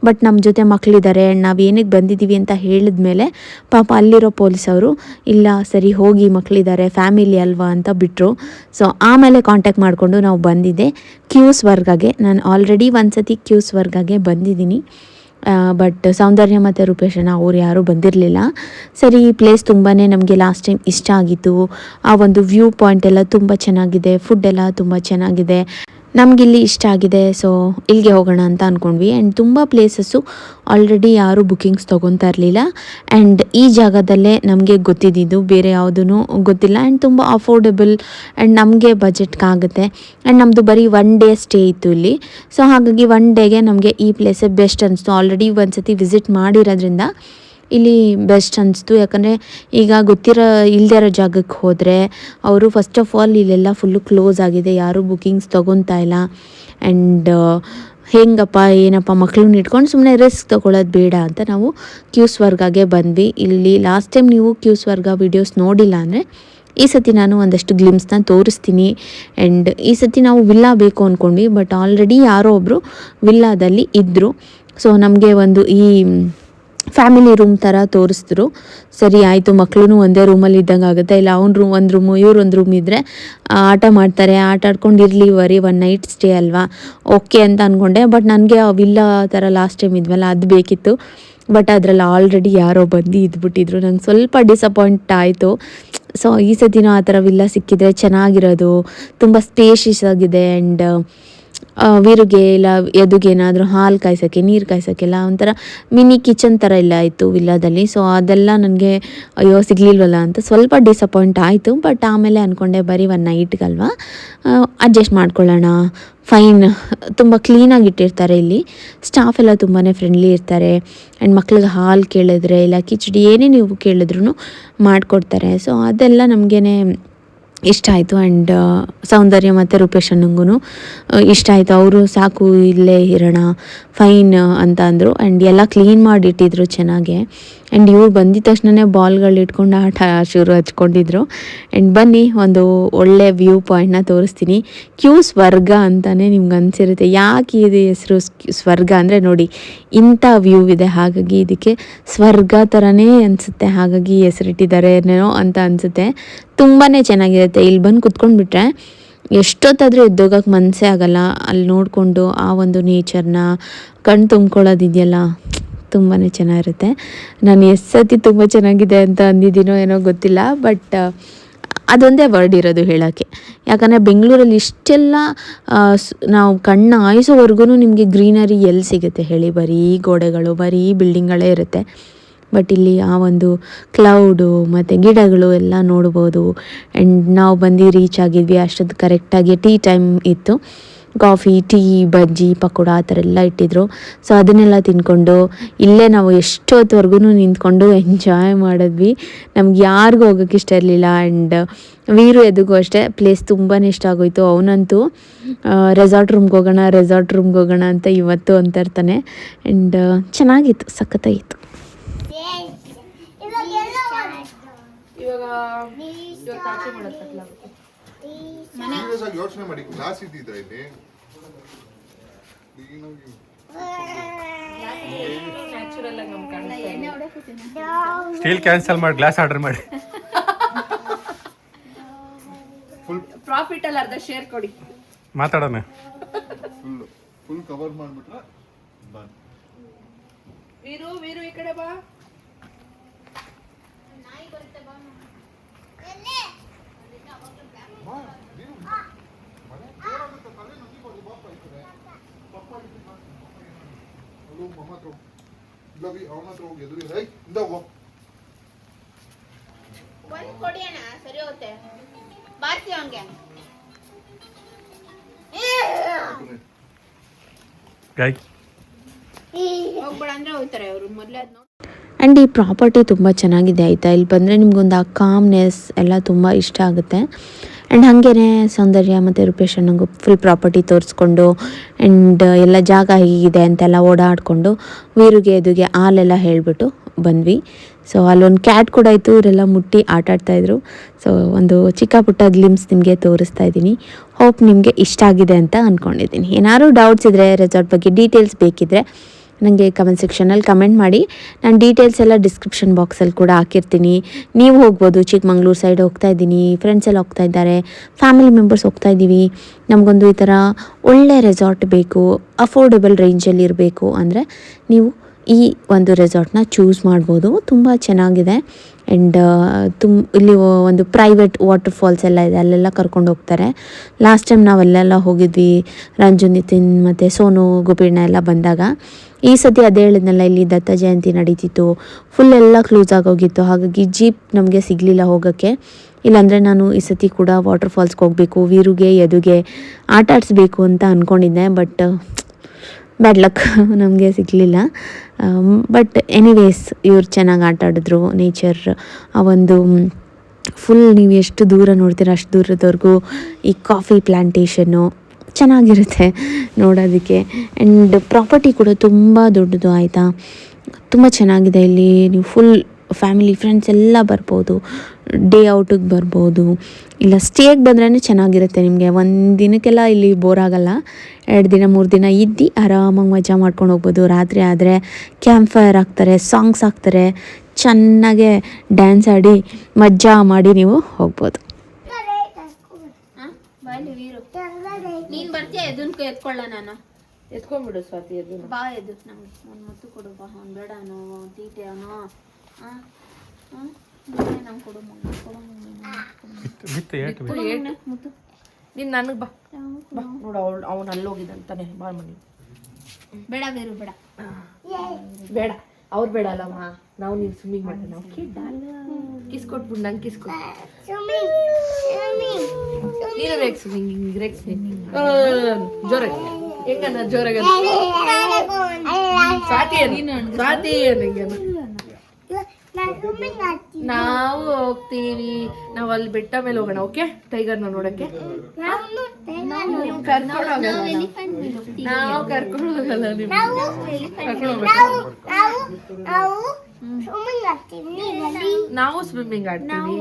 ಬಟ್ ನಮ್ಮ ಜೊತೆ ಮಕ್ಕಳಿದ್ದಾರೆ ನಾವು ಏನಕ್ಕೆ ಬಂದಿದ್ದೀವಿ ಅಂತ ಹೇಳಿದ ಮೇಲೆ ಪಾಪ ಅಲ್ಲಿರೋ ಪೊಲೀಸ್ ಅವರು, ಇಲ್ಲ, ಸರಿ, ಹೋಗಿ ಮಕ್ಕಳಿದ್ದಾರೆ ಫ್ಯಾಮಿಲಿ ಅಲ್ವಾ? ಅಂತ ಬಿಟ್ಟರು ಸೊ ಆಮೇಲೆ ಕಾಂಟ್ಯಾಕ್ಟ್ ಮಾಡಿಕೊಂಡು ನಾವು ಬಂದಿದ್ದೆ. ಕ್ಯೂಸ್ ವರ್ಗಾಗೆ ನಾನು ಆಲ್ರೆಡಿ ಒಂದು ಸತಿ ಕ್ಯೂಸ್ ವರ್ಗಾಗೆ ಬಂದಿದ್ದೀನಿ. ಬಟ್ ಸೌಂದರ್ಯ ಮತ್ತು ರೂಪೇಶನ ಅವ್ರು ಯಾರೂ ಬಂದಿರಲಿಲ್ಲ. ಸರಿ, ಈ ಪ್ಲೇಸ್ ತುಂಬಾ ನಮಗೆ ಲಾಸ್ಟ್ ಟೈಮ್ ಇಷ್ಟ ಆಗಿತ್ತು. ಆ ಒಂದು ವ್ಯೂ ಪಾಯಿಂಟ್ ಎಲ್ಲ ತುಂಬ ಚೆನ್ನಾಗಿದೆ ಫುಡ್ ಎಲ್ಲ ತುಂಬ ಚೆನ್ನಾಗಿದೆ. ನಮಗಿಲ್ಲಿ ಇಷ್ಟ ಆಗಿದೆ ಸೊ ಇಲ್ಲಿಗೆ ಹೋಗೋಣ ಅಂತ ಅಂದ್ಕೊಂಡ್ವಿ ಆ್ಯಂಡ್ ತುಂಬ ಪ್ಲೇಸಸ್ಸು ಆಲ್ರೆಡಿ ಯಾರೂ ಬುಕಿಂಗ್ಸ್ ತೊಗೊತಾ ಇರಲಿಲ್ಲ. ಆ್ಯಂಡ್ ಈ ಜಾಗದಲ್ಲೇ ನಮಗೆ ಗೊತ್ತಿದ್ದಿದ್ದು ಬೇರೆ ಯಾವುದೂ ಗೊತ್ತಿಲ್ಲ. ಆ್ಯಂಡ್ ತುಂಬ ಅಫೋರ್ಡೆಬಲ್ ಆ್ಯಂಡ್ ನಮಗೆ ಬಜೆಟ್ಗಾಗುತ್ತೆ ಆ್ಯಂಡ್ ನಮ್ಮದು ಬರೀ ಒನ್ ಡೇ ಸ್ಟೇ ಇತ್ತು ಇಲ್ಲಿ. ಸೊ ಹಾಗಾಗಿ ಒನ್ ಡೇಗೆ ನಮಗೆ ಈ ಪ್ಲೇಸೇ ಬೆಸ್ಟ್ ಅನಿಸ್ತು. ಆಲ್ರೆಡಿ ಒಂದು ಸತಿ ವಿಸಿಟ್ ಮಾಡಿರೋದ್ರಿಂದ ಇಲ್ಲಿ ಬೆಸ್ಟ್ ಅನಿಸ್ತು. ಯಾಕಂದರೆ ಈಗ ಗೊತ್ತಿರೋ ಇಲ್ಲದೇ ಇರೋ ಜಾಗಕ್ಕೆ ಹೋದರೆ ಅವರು ಫಸ್ಟ್ ಆಫ್ ಆಲ್ ಇಲ್ಲೆಲ್ಲ ಫುಲ್ಲು ಕ್ಲೋಸ್ ಆಗಿದೆ. ಯಾರೂ ಬುಕಿಂಗ್ಸ್ ತೊಗೊತಾ ಇಲ್ಲ. ಆ್ಯಂಡ್ ಹೆಂಗಪ್ಪ, ಏನಪ್ಪ, ಮಕ್ಳನ್ನ ಇಟ್ಕೊಂಡು ಸುಮ್ಮನೆ ರಿಸ್ಕ್ ತೊಗೊಳೋದು ಬೇಡ ಅಂತ ನಾವು ಕ್ಯೂಸ್ ವರ್ಗಾಗೆ ಬಂದ್ವಿ. ಇಲ್ಲಿ ಲಾಸ್ಟ್ ಟೈಮ್ ನೀವು ಕ್ಯೂಸ್ ವರ್ಗ ವೀಡಿಯೋಸ್ ನೋಡಿಲ್ಲ ಅಂದರೆ ಈ ಸತಿ ನಾನು ಒಂದಷ್ಟು ಗ್ಲಿಮ್ಸ್ನ ತೋರಿಸ್ತೀನಿ. ಆ್ಯಂಡ್ ಈ ಸತಿ ನಾವು ವಿಲ್ಲಾ ಬೇಕು ಅಂದ್ಕೊಂಡ್ವಿ ಬಟ್ ಆಲ್ರೆಡಿ ಯಾರೋ ಒಬ್ಬರು ವಿಲ್ಲಾದಲ್ಲಿ ಇದ್ದರು ಸೊ ನಮಗೆ ಒಂದು ಈ ಫ್ಯಾಮಿಲಿ ರೂಮ್ ಥರ ತೋರಿಸಿದ್ರು. ಸರಿ, ಆಯಿತು ಮಕ್ಕಳು ಒಂದೇ ರೂಮಲ್ಲಿ ಇದ್ದಂಗೆ ಆಗುತ್ತೆ. ಇಲ್ಲ, ಅವ್ನ ರೂಮ್ ಒಂದು ರೂಮು ಇವ್ರು ಒಂದು ರೂಮ್ ಇದ್ದರೆ ಆಟ ಮಾಡ್ತಾರೆ. ಆಟ ಆಡ್ಕೊಂಡು ಇರಲಿ ವರಿ ಒನ್ ನೈಟ್ ಸ್ಟೇ ಅಲ್ವಾ? ಓಕೆ ಅಂತ ಅಂದ್ಕೊಂಡೆ ಬಟ್ ನನಗೆ ಆ ವಿಲ್ಲಾ ಥರ ಲಾಸ್ಟ್ ಟೈಮ್ ಇದ್ವಲ್ಲ, ಅದು ಬೇಕಿತ್ತು. ಬಟ್ ಅದರಲ್ಲಿ ಆಲ್ರೆಡಿ ಯಾರೋ ಬಂದು ಇದ್ಬಿಟ್ಟಿದ್ರು. ನಂಗೆ ಸ್ವಲ್ಪ ಡಿಸಪಾಯಿಂಟ್ ಆಯಿತು. ಸೊ ಈ ಸತಿನೂ ಆ ಥರ ವಿಲ್ಲ ಸಿಕ್ಕಿದ್ರೆ ಚೆನ್ನಾಗಿರೋದು. ತುಂಬ ಸ್ಪೇಷಿಯಸ್ ಆಗಿದೆ. ಆ್ಯಂಡ್ ವೀರಿಗೆ ಇಲ್ಲ ಎದುಗೇನಾದರೂ ಹಾಲು ಕಾಯ್ಸೋಕ್ಕೆ, ನೀರು ಕಾಯ್ಸೋಕ್ಕೆಲ್ಲ ಒಂಥರ ಮಿನಿ ಕಿಚನ್ ಥರ ಇಲ್ಲ ಇತ್ತು ವಿಲ್ಲಾದಲ್ಲಿ. ಸೊ ಅದೆಲ್ಲ ನನಗೆ ಅಯ್ಯೋ ಸಿಗಲಿಲ್ವಲ್ಲ ಅಂತ ಸ್ವಲ್ಪ ಡಿಸಪಾಯಿಂಟ್ ಆಯಿತು. ಬಟ್ ಆಮೇಲೆ ಅಂದ್ಕೊಂಡೆ ಬರೀ ಒನ್ ನೈಟ್ಗಲ್ವಾ ಅಡ್ಜಸ್ಟ್ ಮಾಡ್ಕೊಳ್ಳೋಣ. ಫೈನ್ ತುಂಬ ಕ್ಲೀನಾಗಿ ಇಟ್ಟಿರ್ತಾರೆ ಇಲ್ಲಿ. ಸ್ಟಾಫ್ ಎಲ್ಲ ತುಂಬಾ ಫ್ರೆಂಡ್ಲಿ ಇರ್ತಾರೆ. ಆ್ಯಂಡ್ ಮಕ್ಳಿಗೆ ಹಾಲು ಕೇಳಿದ್ರೆ, ಇಲ್ಲ ಕಿಚಡಿ ಏನೇ ನೀವು ಕೇಳಿದ್ರು ಮಾಡಿಕೊಡ್ತಾರೆ. ಸೊ ಅದೆಲ್ಲ ನಮಗೇನೆ ಇಷ್ಟ ಆಯಿತು. ಆ್ಯಂಡ್ ಸೌಂದರ್ಯ ಮತ್ತು ರೂಪೇಶ್ ಅಣ್ಣಂಗೂ ಇಷ್ಟ ಆಯಿತು. ಅವರು ಸಾಕು, ಇಲ್ಲೇ ಇರೋಣ ಫೈನ್ ಅಂತ ಅಂದರು. ಆ್ಯಂಡ್ ಎಲ್ಲ ಕ್ಲೀನ್ ಮಾಡಿಟ್ಟಿದ್ರು ಚೆನ್ನಾಗೆ. ಆ್ಯಂಡ್ ಇವ್ರು ಬಂದಿದ ತಕ್ಷಣವೇ ಬಾಲ್ಗಳು ಇಟ್ಕೊಂಡು ಆಟ ಶುರು ಹಚ್ಕೊಂಡಿದ್ರು. ಆ್ಯಂಡ್ ಬನ್ನಿ, ಒಂದು ಒಳ್ಳೆ ವ್ಯೂ ಪಾಯಿಂಟ್ನ ತೋರಿಸ್ತೀನಿ. ಕ್ಯೂ ಸ್ವರ್ಗ ಅಂತಲೇ ನಿಮ್ಗೆ ಅನಿಸಿರುತ್ತೆ. ಯಾಕೆ ಇದು ಹೆಸರು ಸ್ವರ್ಗ ಅಂದರೆ ನೋಡಿ, ಇಂಥ ವ್ಯೂ ಇದೆ. ಹಾಗಾಗಿ ಇದಕ್ಕೆ ಸ್ವರ್ಗ ಥರನೇ ಅನಿಸುತ್ತೆ. ಹಾಗಾಗಿ ಹೆಸರಿಟ್ಟಿದ್ದಾರೆ ಏನೇನೋ ಅಂತ ಅನಿಸುತ್ತೆ. ತುಂಬಾ ಚೆನ್ನಾಗಿರುತ್ತೆ. ಇಲ್ಲಿ ಬಂದು ಕುತ್ಕೊಂಡ್ಬಿಟ್ರೆ ಎಷ್ಟೊತ್ತಾದರೂ ಎದ್ದೋಗಕ್ಕೆ ಮನಸ್ಸೇ ಆಗಲ್ಲ. ಅಲ್ಲಿ ನೋಡಿಕೊಂಡು ಆ ಒಂದು ನೇಚರ್ನ ಕಣ್ಣು ತುಂಬ್ಕೊಳ್ಳೋದಿದೆಯಲ್ಲ ತುಂಬಾ ಚೆನ್ನಾಗಿರುತ್ತೆ. ನಾನು ಎಷ್ಟು ಸತಿ ತುಂಬ ಚೆನ್ನಾಗಿದೆ ಅಂತ ಅಂದಿದ್ದೀನೋ ಏನೋ ಗೊತ್ತಿಲ್ಲ ಬಟ್ ಅದೊಂದೇ ವರ್ಡ್ ಇರೋದು ಹೇಳೋಕ್ಕೆ. ಯಾಕಂದರೆ ಬೆಂಗಳೂರಲ್ಲಿ ಇಷ್ಟೆಲ್ಲ ನಾವು ಕಣ್ಣು ಆಯಿಸೋವರೆಗೂ ನಿಮಗೆ ಗ್ರೀನರಿ ಎಲ್ಲಿ ಸಿಗುತ್ತೆ ಹೇಳಿ. ಬರೀ ಗೋಡೆಗಳು, ಬರೀ ಬಿಲ್ಡಿಂಗ್ಗಳೇ ಇರುತ್ತೆ. ಬಟ್ ಇಲ್ಲಿ ಆ ಒಂದು ಕ್ಲೌಡು ಮತ್ತು ಗಿಡಗಳು ಎಲ್ಲ ನೋಡ್ಬೋದು. ಆ್ಯಂಡ್ ನಾವು ಬಂದು ರೀಚ್ ಆಗಿದ್ವಿ ಅಷ್ಟೊತ್ತು ಕರೆಕ್ಟಾಗಿ ಟೀ ಟೈಮ್ ಇತ್ತು. ಕಾಫಿ ಟೀ ಬಜ್ಜಿ ಪಕೋಡ ಆ ಥರ ಎಲ್ಲ ಇಟ್ಟಿದ್ರು. ಸೊ ಅದನ್ನೆಲ್ಲ ತಿನ್ಕೊಂಡು ಇಲ್ಲೇ ನಾವು ಎಷ್ಟೊತ್ತವರೆಗೂ ನಿಂತ್ಕೊಂಡು ಎಂಜಾಯ್ ಮಾಡಿದ್ವಿ. ನಮ್ಗೆ ಯಾರಿಗೂ ಹೋಗೋಕ್ಕೆ ಇಷ್ಟ ಇರಲಿಲ್ಲ. ಆ್ಯಂಡ್ ವೀರು ಎದುಗು ಅಷ್ಟೇ ಪ್ಲೇಸ್ ತುಂಬಾ ಇಷ್ಟ ಆಗೋಯ್ತು. ಅವನಂತೂ ರೆಸಾರ್ಟ್ ರೂಮ್ಗೆ ಹೋಗೋಣ ರೆಸಾರ್ಟ್ ರೂಮ್ಗೆ ಹೋಗೋಣ ಅಂತ ಇವತ್ತು ಅಂತ ಇರ್ತಾನೆ. ಆ್ಯಂಡ್ ಚೆನ್ನಾಗಿತ್ತು, ಸಖತ್ತಾಗಿತ್ತು. ಇವಾಗ ಇವಾಗ ಆಚೆ ಮಾಡೋದು ಕತ್ಲಾಗುತ್ತೆ ಸೀರಿಯಸ್ ಆಗಿ ಯೋಚನೆ ಮಾಡಿ. ಗ್ಲಾಸ್ ಇದ್ದಿದ್ರೆ ಇಲ್ಲಿ. ಸ್ಟೀಲ್ ಕ್ಯಾನ್ಸಲ್ ಮಾಡಿ ಗ್ಲಾಸ್ ಆರ್ಡರ್ ಮಾಡಿ. ಫುಲ್ ಪ್ರಾಫಿಟ್ ಅಲ್ಲಿ ಅರ್ಧ ಶೇರ್ ಕೊಡಿ. ಮಾತಾಡೋಣ. ಫುಲ್ ಫುಲ್ ಕವರ್ ಮಾಡ್ಬಿಟ್ರೆ ಬಾ ವೀರು ವೀರು ಈ ಕಡೆ ಬಾ. ನಾಯಿ ಇಲ್ಲಿ ಬಾ. ಅವನ ಹತ್ರ ಹೋಗಿ ಎದುರಿಗೆ ರೈ ಇಂದ ಹೋಗು ಒಂದ್ ಕೊಡಿ ಅಣ್ಣ ಸರಿ ಹೋಗುತ್ತೆ. ಬಾರ್ತಿ ಗಾಯ್ ಹೋಗ್ಬೇಡ ಅಂದ್ರೆ ಹೋಗ್ತಾರೆ ಅವರು ಮೊದ್ಲೇ ಆ್ಯಂಡ್ ಈ ಪ್ರಾಪರ್ಟಿ ತುಂಬ ಚೆನ್ನಾಗಿದೆ ಆಯಿತಾ? ಇಲ್ಲಿ ಬಂದರೆ ನಿಮಗೊಂದು ಆ ಕಾಮ್ನೆಸ್ ಎಲ್ಲ ತುಂಬ ಇಷ್ಟ ಆಗುತ್ತೆ. ಆ್ಯಂಡ್ ಹಾಗೇ ಸೌಂದರ್ಯ ಮತ್ತು ರೂಪೇಶ್ ನನಗೂ ಫುಲ್ ಪ್ರಾಪರ್ಟಿ ತೋರಿಸ್ಕೊಂಡು ಆ್ಯಂಡ್ ಎಲ್ಲ ಜಾಗ ಹೀಗಿದೆ ಅಂತೆಲ್ಲ ಓಡಾಡಿಕೊಂಡು, ವೀರುಗೆ ಎದುಗೆ ಹಾಲೆಲ್ಲ ಹೇಳಿಬಿಟ್ಟು ಬಂದ್ವಿ. ಸೊ ಅಲ್ಲೊಂದು ಕ್ಯಾಟ್ ಕೂಡ ಇತ್ತು, ಇವರೆಲ್ಲ ಮುಟ್ಟಿ ಆಟ ಆಡ್ತಾಯಿದ್ರು ಸೊ ಒಂದು ಚಿಕ್ಕ ಪುಟ್ಟ ಗ್ಲಿಮ್ಸ್ ನಿಮಗೆ ತೋರಿಸ್ತಾ ಇದ್ದೀನಿ. ಹೋಪ್ ನಿಮಗೆ ಇಷ್ಟ ಆಗಿದೆ ಅಂತ ಅಂದ್ಕೊಂಡಿದ್ದೀನಿ ಏನಾದರೂ ಡೌಟ್ಸ್ ಇದ್ದರೆ ರೆಸಾರ್ಟ್ ಬಗ್ಗೆ ಡೀಟೇಲ್ಸ್ ಬೇಕಿದ್ದರೆ ನನಗೆ ಕಮೆಂಟ್ ಸೆಕ್ಷನಲ್ಲಿ ಕಮೆಂಟ್ ಮಾಡಿ. ನಾನು ಡೀಟೇಲ್ಸ್ ಎಲ್ಲ ಡಿಸ್ಕ್ರಿಪ್ಷನ್ ಬಾಕ್ಸಲ್ಲಿ ಕೂಡ ಹಾಕಿರ್ತೀನಿ. ನೀವು ಹೋಗ್ಬೋದು, ಚಿಕ್ಕಮಂಗ್ಳೂರು ಸೈಡ್ ಹೋಗ್ತಾ ಇದ್ದೀನಿ ಫ್ರೆಂಡ್ಸ್ ಎಲ್ಲ ಹೋಗ್ತಾ ಇದ್ದಾರೆ ಫ್ಯಾಮಿಲಿ ಮೆಂಬರ್ಸ್ ಹೋಗ್ತಾ ಇದ್ದೀವಿ. ನಮಗೊಂದು ಈ ಥರ ಒಳ್ಳೆ ರೆಸಾರ್ಟ್ ಬೇಕು ಅಫೋರ್ಡೆಬಲ್ ರೇಂಜಲ್ಲಿ ಇರಬೇಕು ಅಂದರೆ ನೀವು ಈ ಒಂದು ರೆಸಾರ್ಟ್ನ ಚೂಸ್ ಮಾಡ್ಬೋದು. ತುಂಬ ಚೆನ್ನಾಗಿದೆ. ಆ್ಯಂಡ್ ತುಮ್, ಇಲ್ಲಿ ಒಂದು ಪ್ರೈವೇಟ್ ವಾಟರ್ ಫಾಲ್ಸ್ ಎಲ್ಲ ಇದೆ. ಅಲ್ಲೆಲ್ಲ ಕರ್ಕೊಂಡು ಹೋಗ್ತಾರೆ. ಲಾಸ್ಟ್ ಟೈಮ್ ನಾವು ಅಲ್ಲೆಲ್ಲ ಹೋಗಿದ್ವಿ. ರಂಜು, ನಿತಿನ್ ಮತ್ತು ಸೋನು ಗೋಪಿಣ್ಣ ಎಲ್ಲ ಬಂದಾಗ. ಈ ಸತಿ ಅದೇ ಹೇಳಿದ್ನಲ್ಲ, ಇಲ್ಲಿ ದತ್ತ ಜಯಂತಿ ನಡೀತಿತ್ತು. ಫುಲ್ ಎಲ್ಲ ಕ್ಲೋಸ್ ಆಗೋಗಿತ್ತು ಹಾಗಾಗಿ ಜೀಪ್ ನಮಗೆ ಸಿಗಲಿಲ್ಲ ಹೋಗೋಕ್ಕೆ. ಇಲ್ಲಾಂದರೆ ನಾನು ಈ ಸತಿ ಕೂಡ ವಾಟರ್ ಫಾಲ್ಸ್ಗೆ ಹೋಗಬೇಕು. ವೀರುಗೆ ಎದುಗೆ ಆಟ ಆಡಿಸ್ಬೇಕು ಅಂತ ಅಂದ್ಕೊಂಡಿದ್ದೆ ಬಟ್ ಬ್ಯಾಡ್ ಲಕ್ ನಮಗೆ ಸಿಗಲಿಲ್ಲ. ಬಟ್ ಎನಿವೇಸ್ ಇವ್ರು ಚೆನ್ನಾಗಿ ಆಟ ಆಡಿದ್ರು. ನೇಚರ್ ಆ ಒಂದು ಫುಲ್ ನೀವು ಎಷ್ಟು ದೂರ ನೋಡ್ತೀರ ಅಷ್ಟು ದೂರದವರೆಗೂ ಈ ಕಾಫಿ ಪ್ಲ್ಯಾಂಟೇಷನ್ನು ಚೆನ್ನಾಗಿರುತ್ತೆ ನೋಡೋದಕ್ಕೆ. ಆ್ಯಂಡ್ ಪ್ರಾಪರ್ಟಿ ಕೂಡ ತುಂಬ ದೊಡ್ಡದು ಆಯಿತಾ? ತುಂಬ ಚೆನ್ನಾಗಿದೆ ಇಲ್ಲಿ. ನೀವು ಫುಲ್ ಫ್ಯಾಮಿಲಿ ಫ್ರೆಂಡ್ಸ್ ಎಲ್ಲ ಬರ್ಬೋದು. ಡೇ ಔಟಿಗೆ ಬರ್ಬೋದು. ಇಲ್ಲ ಸ್ಟೇಗೆ ಬಂದ್ರೇ ಚೆನ್ನಾಗಿರುತ್ತೆ ನಿಮಗೆ. ಒಂದು ದಿನಕ್ಕೆಲ್ಲ ಇಲ್ಲಿ ಬೋರ್ ಆಗಲ್ಲ. ಎರಡು ದಿನ ಮೂರು ದಿನ ಇದ್ದು ಆರಾಮಾಗಿ ಮಜಾ ಮಾಡ್ಕೊಂಡು ಹೋಗ್ಬೋದು. ರಾತ್ರಿ ಆದರೆ ಕ್ಯಾಂಪ್ ಫೈರ್ ಹಾಕ್ತಾರೆ ಸಾಂಗ್ಸ್ ಹಾಕ್ತಾರೆ. ಚೆನ್ನಾಗೆ ಡ್ಯಾನ್ಸ್ ಆಡಿ ಮಜಾ ಮಾಡಿ ನೀವು ಹೋಗ್ಬೋದು. ಬಾಯ್ಲಿ ವೀರು ನೀನ್ ಬರ್ತೀಯ? ಎದನ್ ಎತ್ಕೊಳ್ಳ ನಾನು. ಎತ್ಕೊಂಡ್ಬಿಡು ಸ್ವಾತಿ ಅದು ಬಾ ಎದು ನಮ್ಗೆ ಒಂದು ಮುತ್ತು ಕೊಡು ಬಾ. ಒಂದು ಬೇಡ ಅವನು ತೀಟೆ ಅನ್ನೋ. ಹಾಂ ಕೊಡು ಮಗ ಕೊಡು ಮಗನೇ. ಮುತ್ತು. ನೀನ್ ನನಗ್ ಬಾ. ಬಾ. ನೋಡು ಅವಳು ಅವ್ನು ಅಲ್ಲೋಗಿದಂತಾನೆ ಬಾಳ್ ಮನಿ ಬೇಡ ಬೇರು ಬೇಡ. ಬೇಡ. ಅವ್ರು ಬೇಡ ಅಲ್ಲಮ್ಮ. ನಾವು ನೀನು ಸ್ವಿಮ್ಮಿಂಗ್ ಮಾಡೋಣ ನಾವು ಕಿಸ್ ಕೊಟ್ಬಿಡು ನಂಗೆ ಕಿಸ್ ಕೊಟ್ಟು ನೀನು ರೇಕ್ ಸ್ವಿಮ್ಮಿಂಗ್ ಗ್ರೇಕ್ ರೇಕ್ ಸ್ವಿಮ್ಮಿಂಗ್ ಜೋರಾಗಿ ಹೆಂಗನ್ನ ಜೋರಾಗಿ ಸಾತಿ ಹಿಂಗೇನು ನಾವು ಹೋಗ್ತೀವಿ. ನಾವು ಅಲ್ಲಿ ಬೆಟ್ಟ ಮೇಲೆ ಹೋಗೋಣ ಓಕೆ ಟೈಗರ್ನ ನೋಡಕ್ಕೆ. ನಿಮ್ ಕರ್ಕೊಂಡು ಹೋಗಲ್ಲ ನಾವು. ನಾವು ಕರ್ಕೊಂಡು ಹೋಗಲ್ಲ ನಿಮ್ ನಾವು ಸ್ವಿಮ್ಮಿಂಗ್ ಆಡ್ತೀವಿ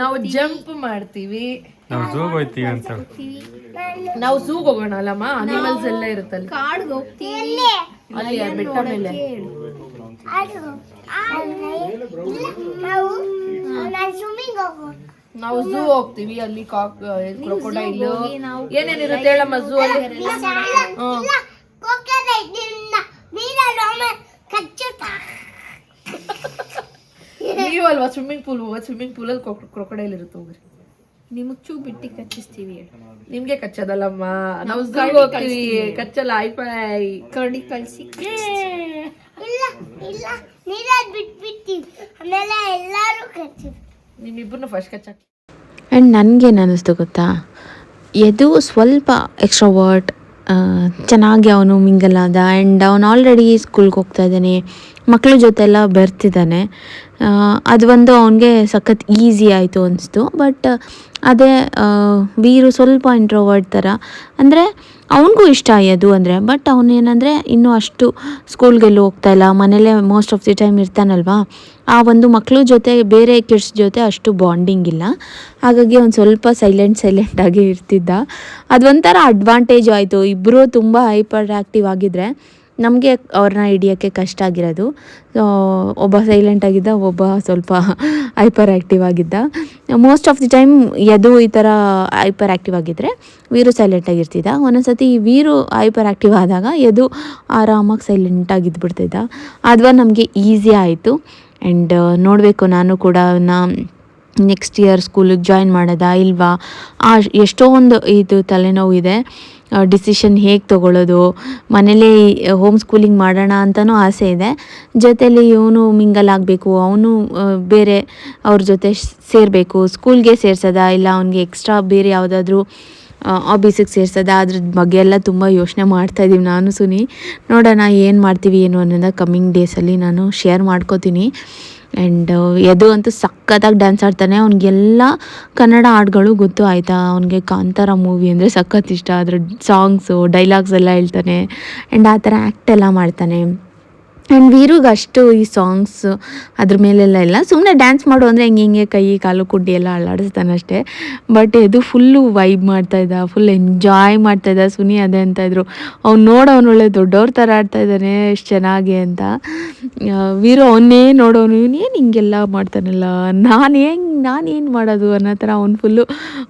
ನಾವು ಜಂಪ್ ಮಾಡ್ತೀವಿ. ನಾವು ಝೂಗ್ ಹೋಗ್ತೀವಿ ಅಂತ. ನಾವು ಝೂಗ್ ಹೋಗೋಣ ಅಲ್ಲಮ್ಮ? ಅನಿಮಲ್ಸ್ ಎಲ್ಲ ಇರುತ್ತಲ್ಲ. ಕಾಡ್ಗೆ ಹೋಗ್ತೀವಿ. ಅಲ್ಲಿ ಬೆಟ್ಟ ಮೇಲೆ. ನಾವು ಝೂ ಹೋಗ್ತೀವಿ ಅಲ್ಲಿ ಕಾಕ್ ಕ್ರೊಕೊಡೈಲ್ ಏನೇನಿರುತ್ತೆ ಹೇಳಮ್ಮ ಝೂ ಅಲ್ಲಿ? ನೀವು ಅಲ್ವಾ ಸ್ವಿಮ್ಮಿಂಗ್ ಪೂಲ್ ಸ್ವಿಮ್ಮಿಂಗ್ ಪೂಲಲ್ಲಿ ಕ್ರೊಕೊಡೈಲ್ ಇರುತ್ತೆ ಹೋಗ್ರಿ. ನಿಮಗ್ ಚೂ ಬಿಟ್ಟಿ ಕಚ್ಚಿಸ್ತೀವಿ ನಿಮ್ಗೆ ಕಚ್ಚದಲ್ಲಮ್ಮ. ನಾವು ಝೂ ಹೋಗ್ತೀವಿ. ಕಚ್ಚಲ್ಲ ಐಫೈ ಕರ್ಡಿ ಕಳ್ಸಿ. ಆಮೇಲೆ ಎಲ್ಲಾರು ಕಚ್ಚಿದ್ರು ನಿಮ್ಮಿಬ್ಬರನ್ನ ಫಸ್ಟ್ ಕಚ್ಚಾಕಿ ಆ್ಯಂಡ್ ನನಗೇನು ಅನ್ನಿಸ್ತು ಗೊತ್ತಾ? ಎದು ಸ್ವಲ್ಪ ಎಕ್ಸ್ಟ್ರಾ ವರ್ಡ್ ಚೆನ್ನಾಗಿ ಅವನು ಮಿಂಗಲ್ ಆದ ಆ್ಯಂಡ್ ಅವನು ಆಲ್ರೆಡಿ ಸ್ಕೂಲ್ಗೆ ಹೋಗ್ತಾ ಇದ್ದಾನೆ. ಮಕ್ಕಳ ಜೊತೆ ಎಲ್ಲ ಬರ್ತಿದ್ದಾನೆ ಅದು ಒಂದು ಅವನಿಗೆ ಸಖತ್ ಈಸಿ ಆಯಿತು ಅನಿಸ್ತು. ಬಟ್ ಅದೇ ವೀರು ಸ್ವಲ್ಪ ಇಂಟ್ರೋವರ್ಟ್ ಥರ ಅಂದರೆ ಅವನಿಗೂ ಇಷ್ಟ ಆಯೋದು ಅಂದರೆ ಬಟ್ ಅವನೇನಂದರೆ ಇನ್ನೂ ಅಷ್ಟು ಸ್ಕೂಲ್ಗೆಲ್ಲೂ ಹೋಗ್ತಾ ಇಲ್ಲ. ಮನೇಲೇ ಮೋಸ್ಟ್ ಆಫ್ ದಿ ಟೈಮ್ ಇರ್ತಾನಲ್ವಾ? ಆ ಒಂದು ಮಕ್ಕಳ ಜೊತೆ, ಬೇರೆ ಕಿಡ್ಸ್ ಜೊತೆ ಅಷ್ಟು ಬಾಂಡಿಂಗ್ ಇಲ್ಲ. ಹಾಗಾಗಿ ಒಂದು ಸ್ವಲ್ಪ ಸೈಲೆಂಟ್ ಸೈಲೆಂಟಾಗಿ ಇರ್ತಿದ್ದ. ಅದೊಂಥರ ಅಡ್ವಾಂಟೇಜ್ ಆಯಿತು. ಇಬ್ಬರು ತುಂಬ ಹೈಪರ್ ಆ್ಯಕ್ಟಿವ್ ಆಗಿದ್ದರೆ ನಮಗೆ ಅವ್ರನ್ನ ಹಿಡಿಯೋಕ್ಕೆ ಕಷ್ಟ ಆಗಿರೋದು. ಒಬ್ಬ ಸೈಲೆಂಟ್ ಆಗಿದ್ದ, ಒಬ್ಬ ಸ್ವಲ್ಪ ಹೈಪರ್ ಆ್ಯಕ್ಟಿವ್ ಆಗಿದ್ದ. Most of the time Yadu ಈ ಥರ ಹೈಪರ್ ಆ್ಯಕ್ಟಿವ್ ಆಗಿದ್ದರೆ ವೀರು ಸೈಲೆಂಟ್ ಆಗಿರ್ತಿದ್ದ. ಒಂದೊಂದ್ಸತಿ ವೀರು ಹೈಪರ್ ಆ್ಯಕ್ಟಿವ್ ಆದಾಗ ಎದು ಆರಾಮಾಗಿ ಸೈಲೆಂಟಾಗಿ ಇದ್ಬಿಡ್ತಿದ್ದ ಅದು ನಮಗೆ ಈಸಿ ಆಯಿತು. ಆ್ಯಂಡ್ ನೋಡಬೇಕು ನಾನು ಕೂಡ ನಾ ನೆಕ್ಸ್ಟ್ ಇಯರ್ ಸ್ಕೂಲಿಗೆ ಜಾಯಿನ್ ಮಾಡೋದಾ ಇಲ್ವಾ? ಎಷ್ಟೋ ಒಂದು ಇದು ತಲೆನೋವು ಇದೆ ಡಿಸಿಷನ್ ಹೇಗೆ ತೊಗೊಳ್ಳೋದು ಮನೇಲೇ ಹೋಮ್ ಸ್ಕೂಲಿಂಗ್ ಮಾಡೋಣ ಅಂತಲೂ ಆಸೆ ಇದೆ. ಜೊತೆಲಿ ಇವನು ಮಿಂಗಲ್ ಆಗಬೇಕು, ಅವನು ಬೇರೆ ಅವ್ರ ಜೊತೆ ಸೇರಬೇಕು. ಸ್ಕೂಲ್ಗೆ ಸೇರ್ಸೋದಾ, ಇಲ್ಲ ಅವನಿಗೆ ಎಕ್ಸ್ಟ್ರಾ ಬೇರೆ ಯಾವುದಾದ್ರೂ ಆಫೀಸಿಗೆ ಸೇರ್ಸೋದ ಅದ್ರ ಬಗ್ಗೆ ಎಲ್ಲ ತುಂಬ ಯೋಚನೆ ಮಾಡ್ತಾ ಇದ್ದೀವಿ ನಾನು ಸುನಿ. ನೋಡೋಣ ಏನು ಮಾಡ್ತೀವಿ ಏನು ಅನ್ನೋದ ಕಮ್ಮಿಂಗ್ ಡೇಸಲ್ಲಿ ನಾನು ಶೇರ್ ಮಾಡ್ಕೋತೀನಿ. ಆ್ಯಂಡ್ ಎದು ಅಂತೂ ಸಖತ್ತಾಗಿ ಡ್ಯಾನ್ಸ್ ಆಡ್ತಾನೆ. ಅವ್ನಿಗೆಲ್ಲ ಕನ್ನಡ ಹಾಡುಗಳು ಗೊತ್ತು ಆಯಿತಾ? ಅವ್ನಿಗೆ ಕಾಂತಾರ ಮೂವಿ ಅಂದರೆ ಸಖತ್ ಇಷ್ಟ. ಅದ್ರ ಸಾಂಗ್ಸು ಡೈಲಾಗ್ಸ್ ಎಲ್ಲ ಹೇಳ್ತಾನೆ. ಆ್ಯಂಡ್ ಆ ಥರ ಆ್ಯಕ್ಟ್ ಎಲ್ಲ ಮಾಡ್ತಾನೆ. ಆ್ಯಂಡ್ ವೀರುಗೆ ಅಷ್ಟು ಈ ಸಾಂಗ್ಸ್ ಅದ್ರ ಮೇಲೆಲ್ಲ ಇಲ್ಲ. ಸುಮ್ಮನೆ ಡ್ಯಾನ್ಸ್ ಮಾಡು ಅಂದರೆ ಹಿಂಗೆ ಹಿಂಗೆ ಕೈ, ಕಾಲು, ಕುಡ್ಡಿ ಎಲ್ಲ ಅಲ್ಲಾಡಿಸ್ತಾನೆ ಅಷ್ಟೇ. ಬಟ್ ಇದು ಫುಲ್ಲು ವೈಬ್ ಮಾಡ್ತಾಯಿದ್ದ ಫುಲ್ ಎಂಜಾಯ್ ಮಾಡ್ತಾಯಿದ್ದ ಸುನಿ ಅದೇ ಅಂತ ಇದ್ರು. ಅವ್ನು ನೋಡು ಅವ್ನು ಒಳ್ಳೆ ದೊಡ್ಡವ್ರ ಥರ ಆಡ್ತಾ ಇದ್ದಾನೆ, ಎಷ್ಟು ಚೆನ್ನಾಗಿ ಅಂತ. ವೀರು ಅವನ್ನೇ ನೋಡೋನು ಇವನೇನು ಹಿಂಗೆಲ್ಲ ಮಾಡ್ತಾನಲ್ಲ? ನಾನು ಹೆಂಗೆ, ನಾನು ಏನು ಮಾಡೋದು? ಅನ್ನೋ ಥರ ಅವ್ನು ಫುಲ್ಲು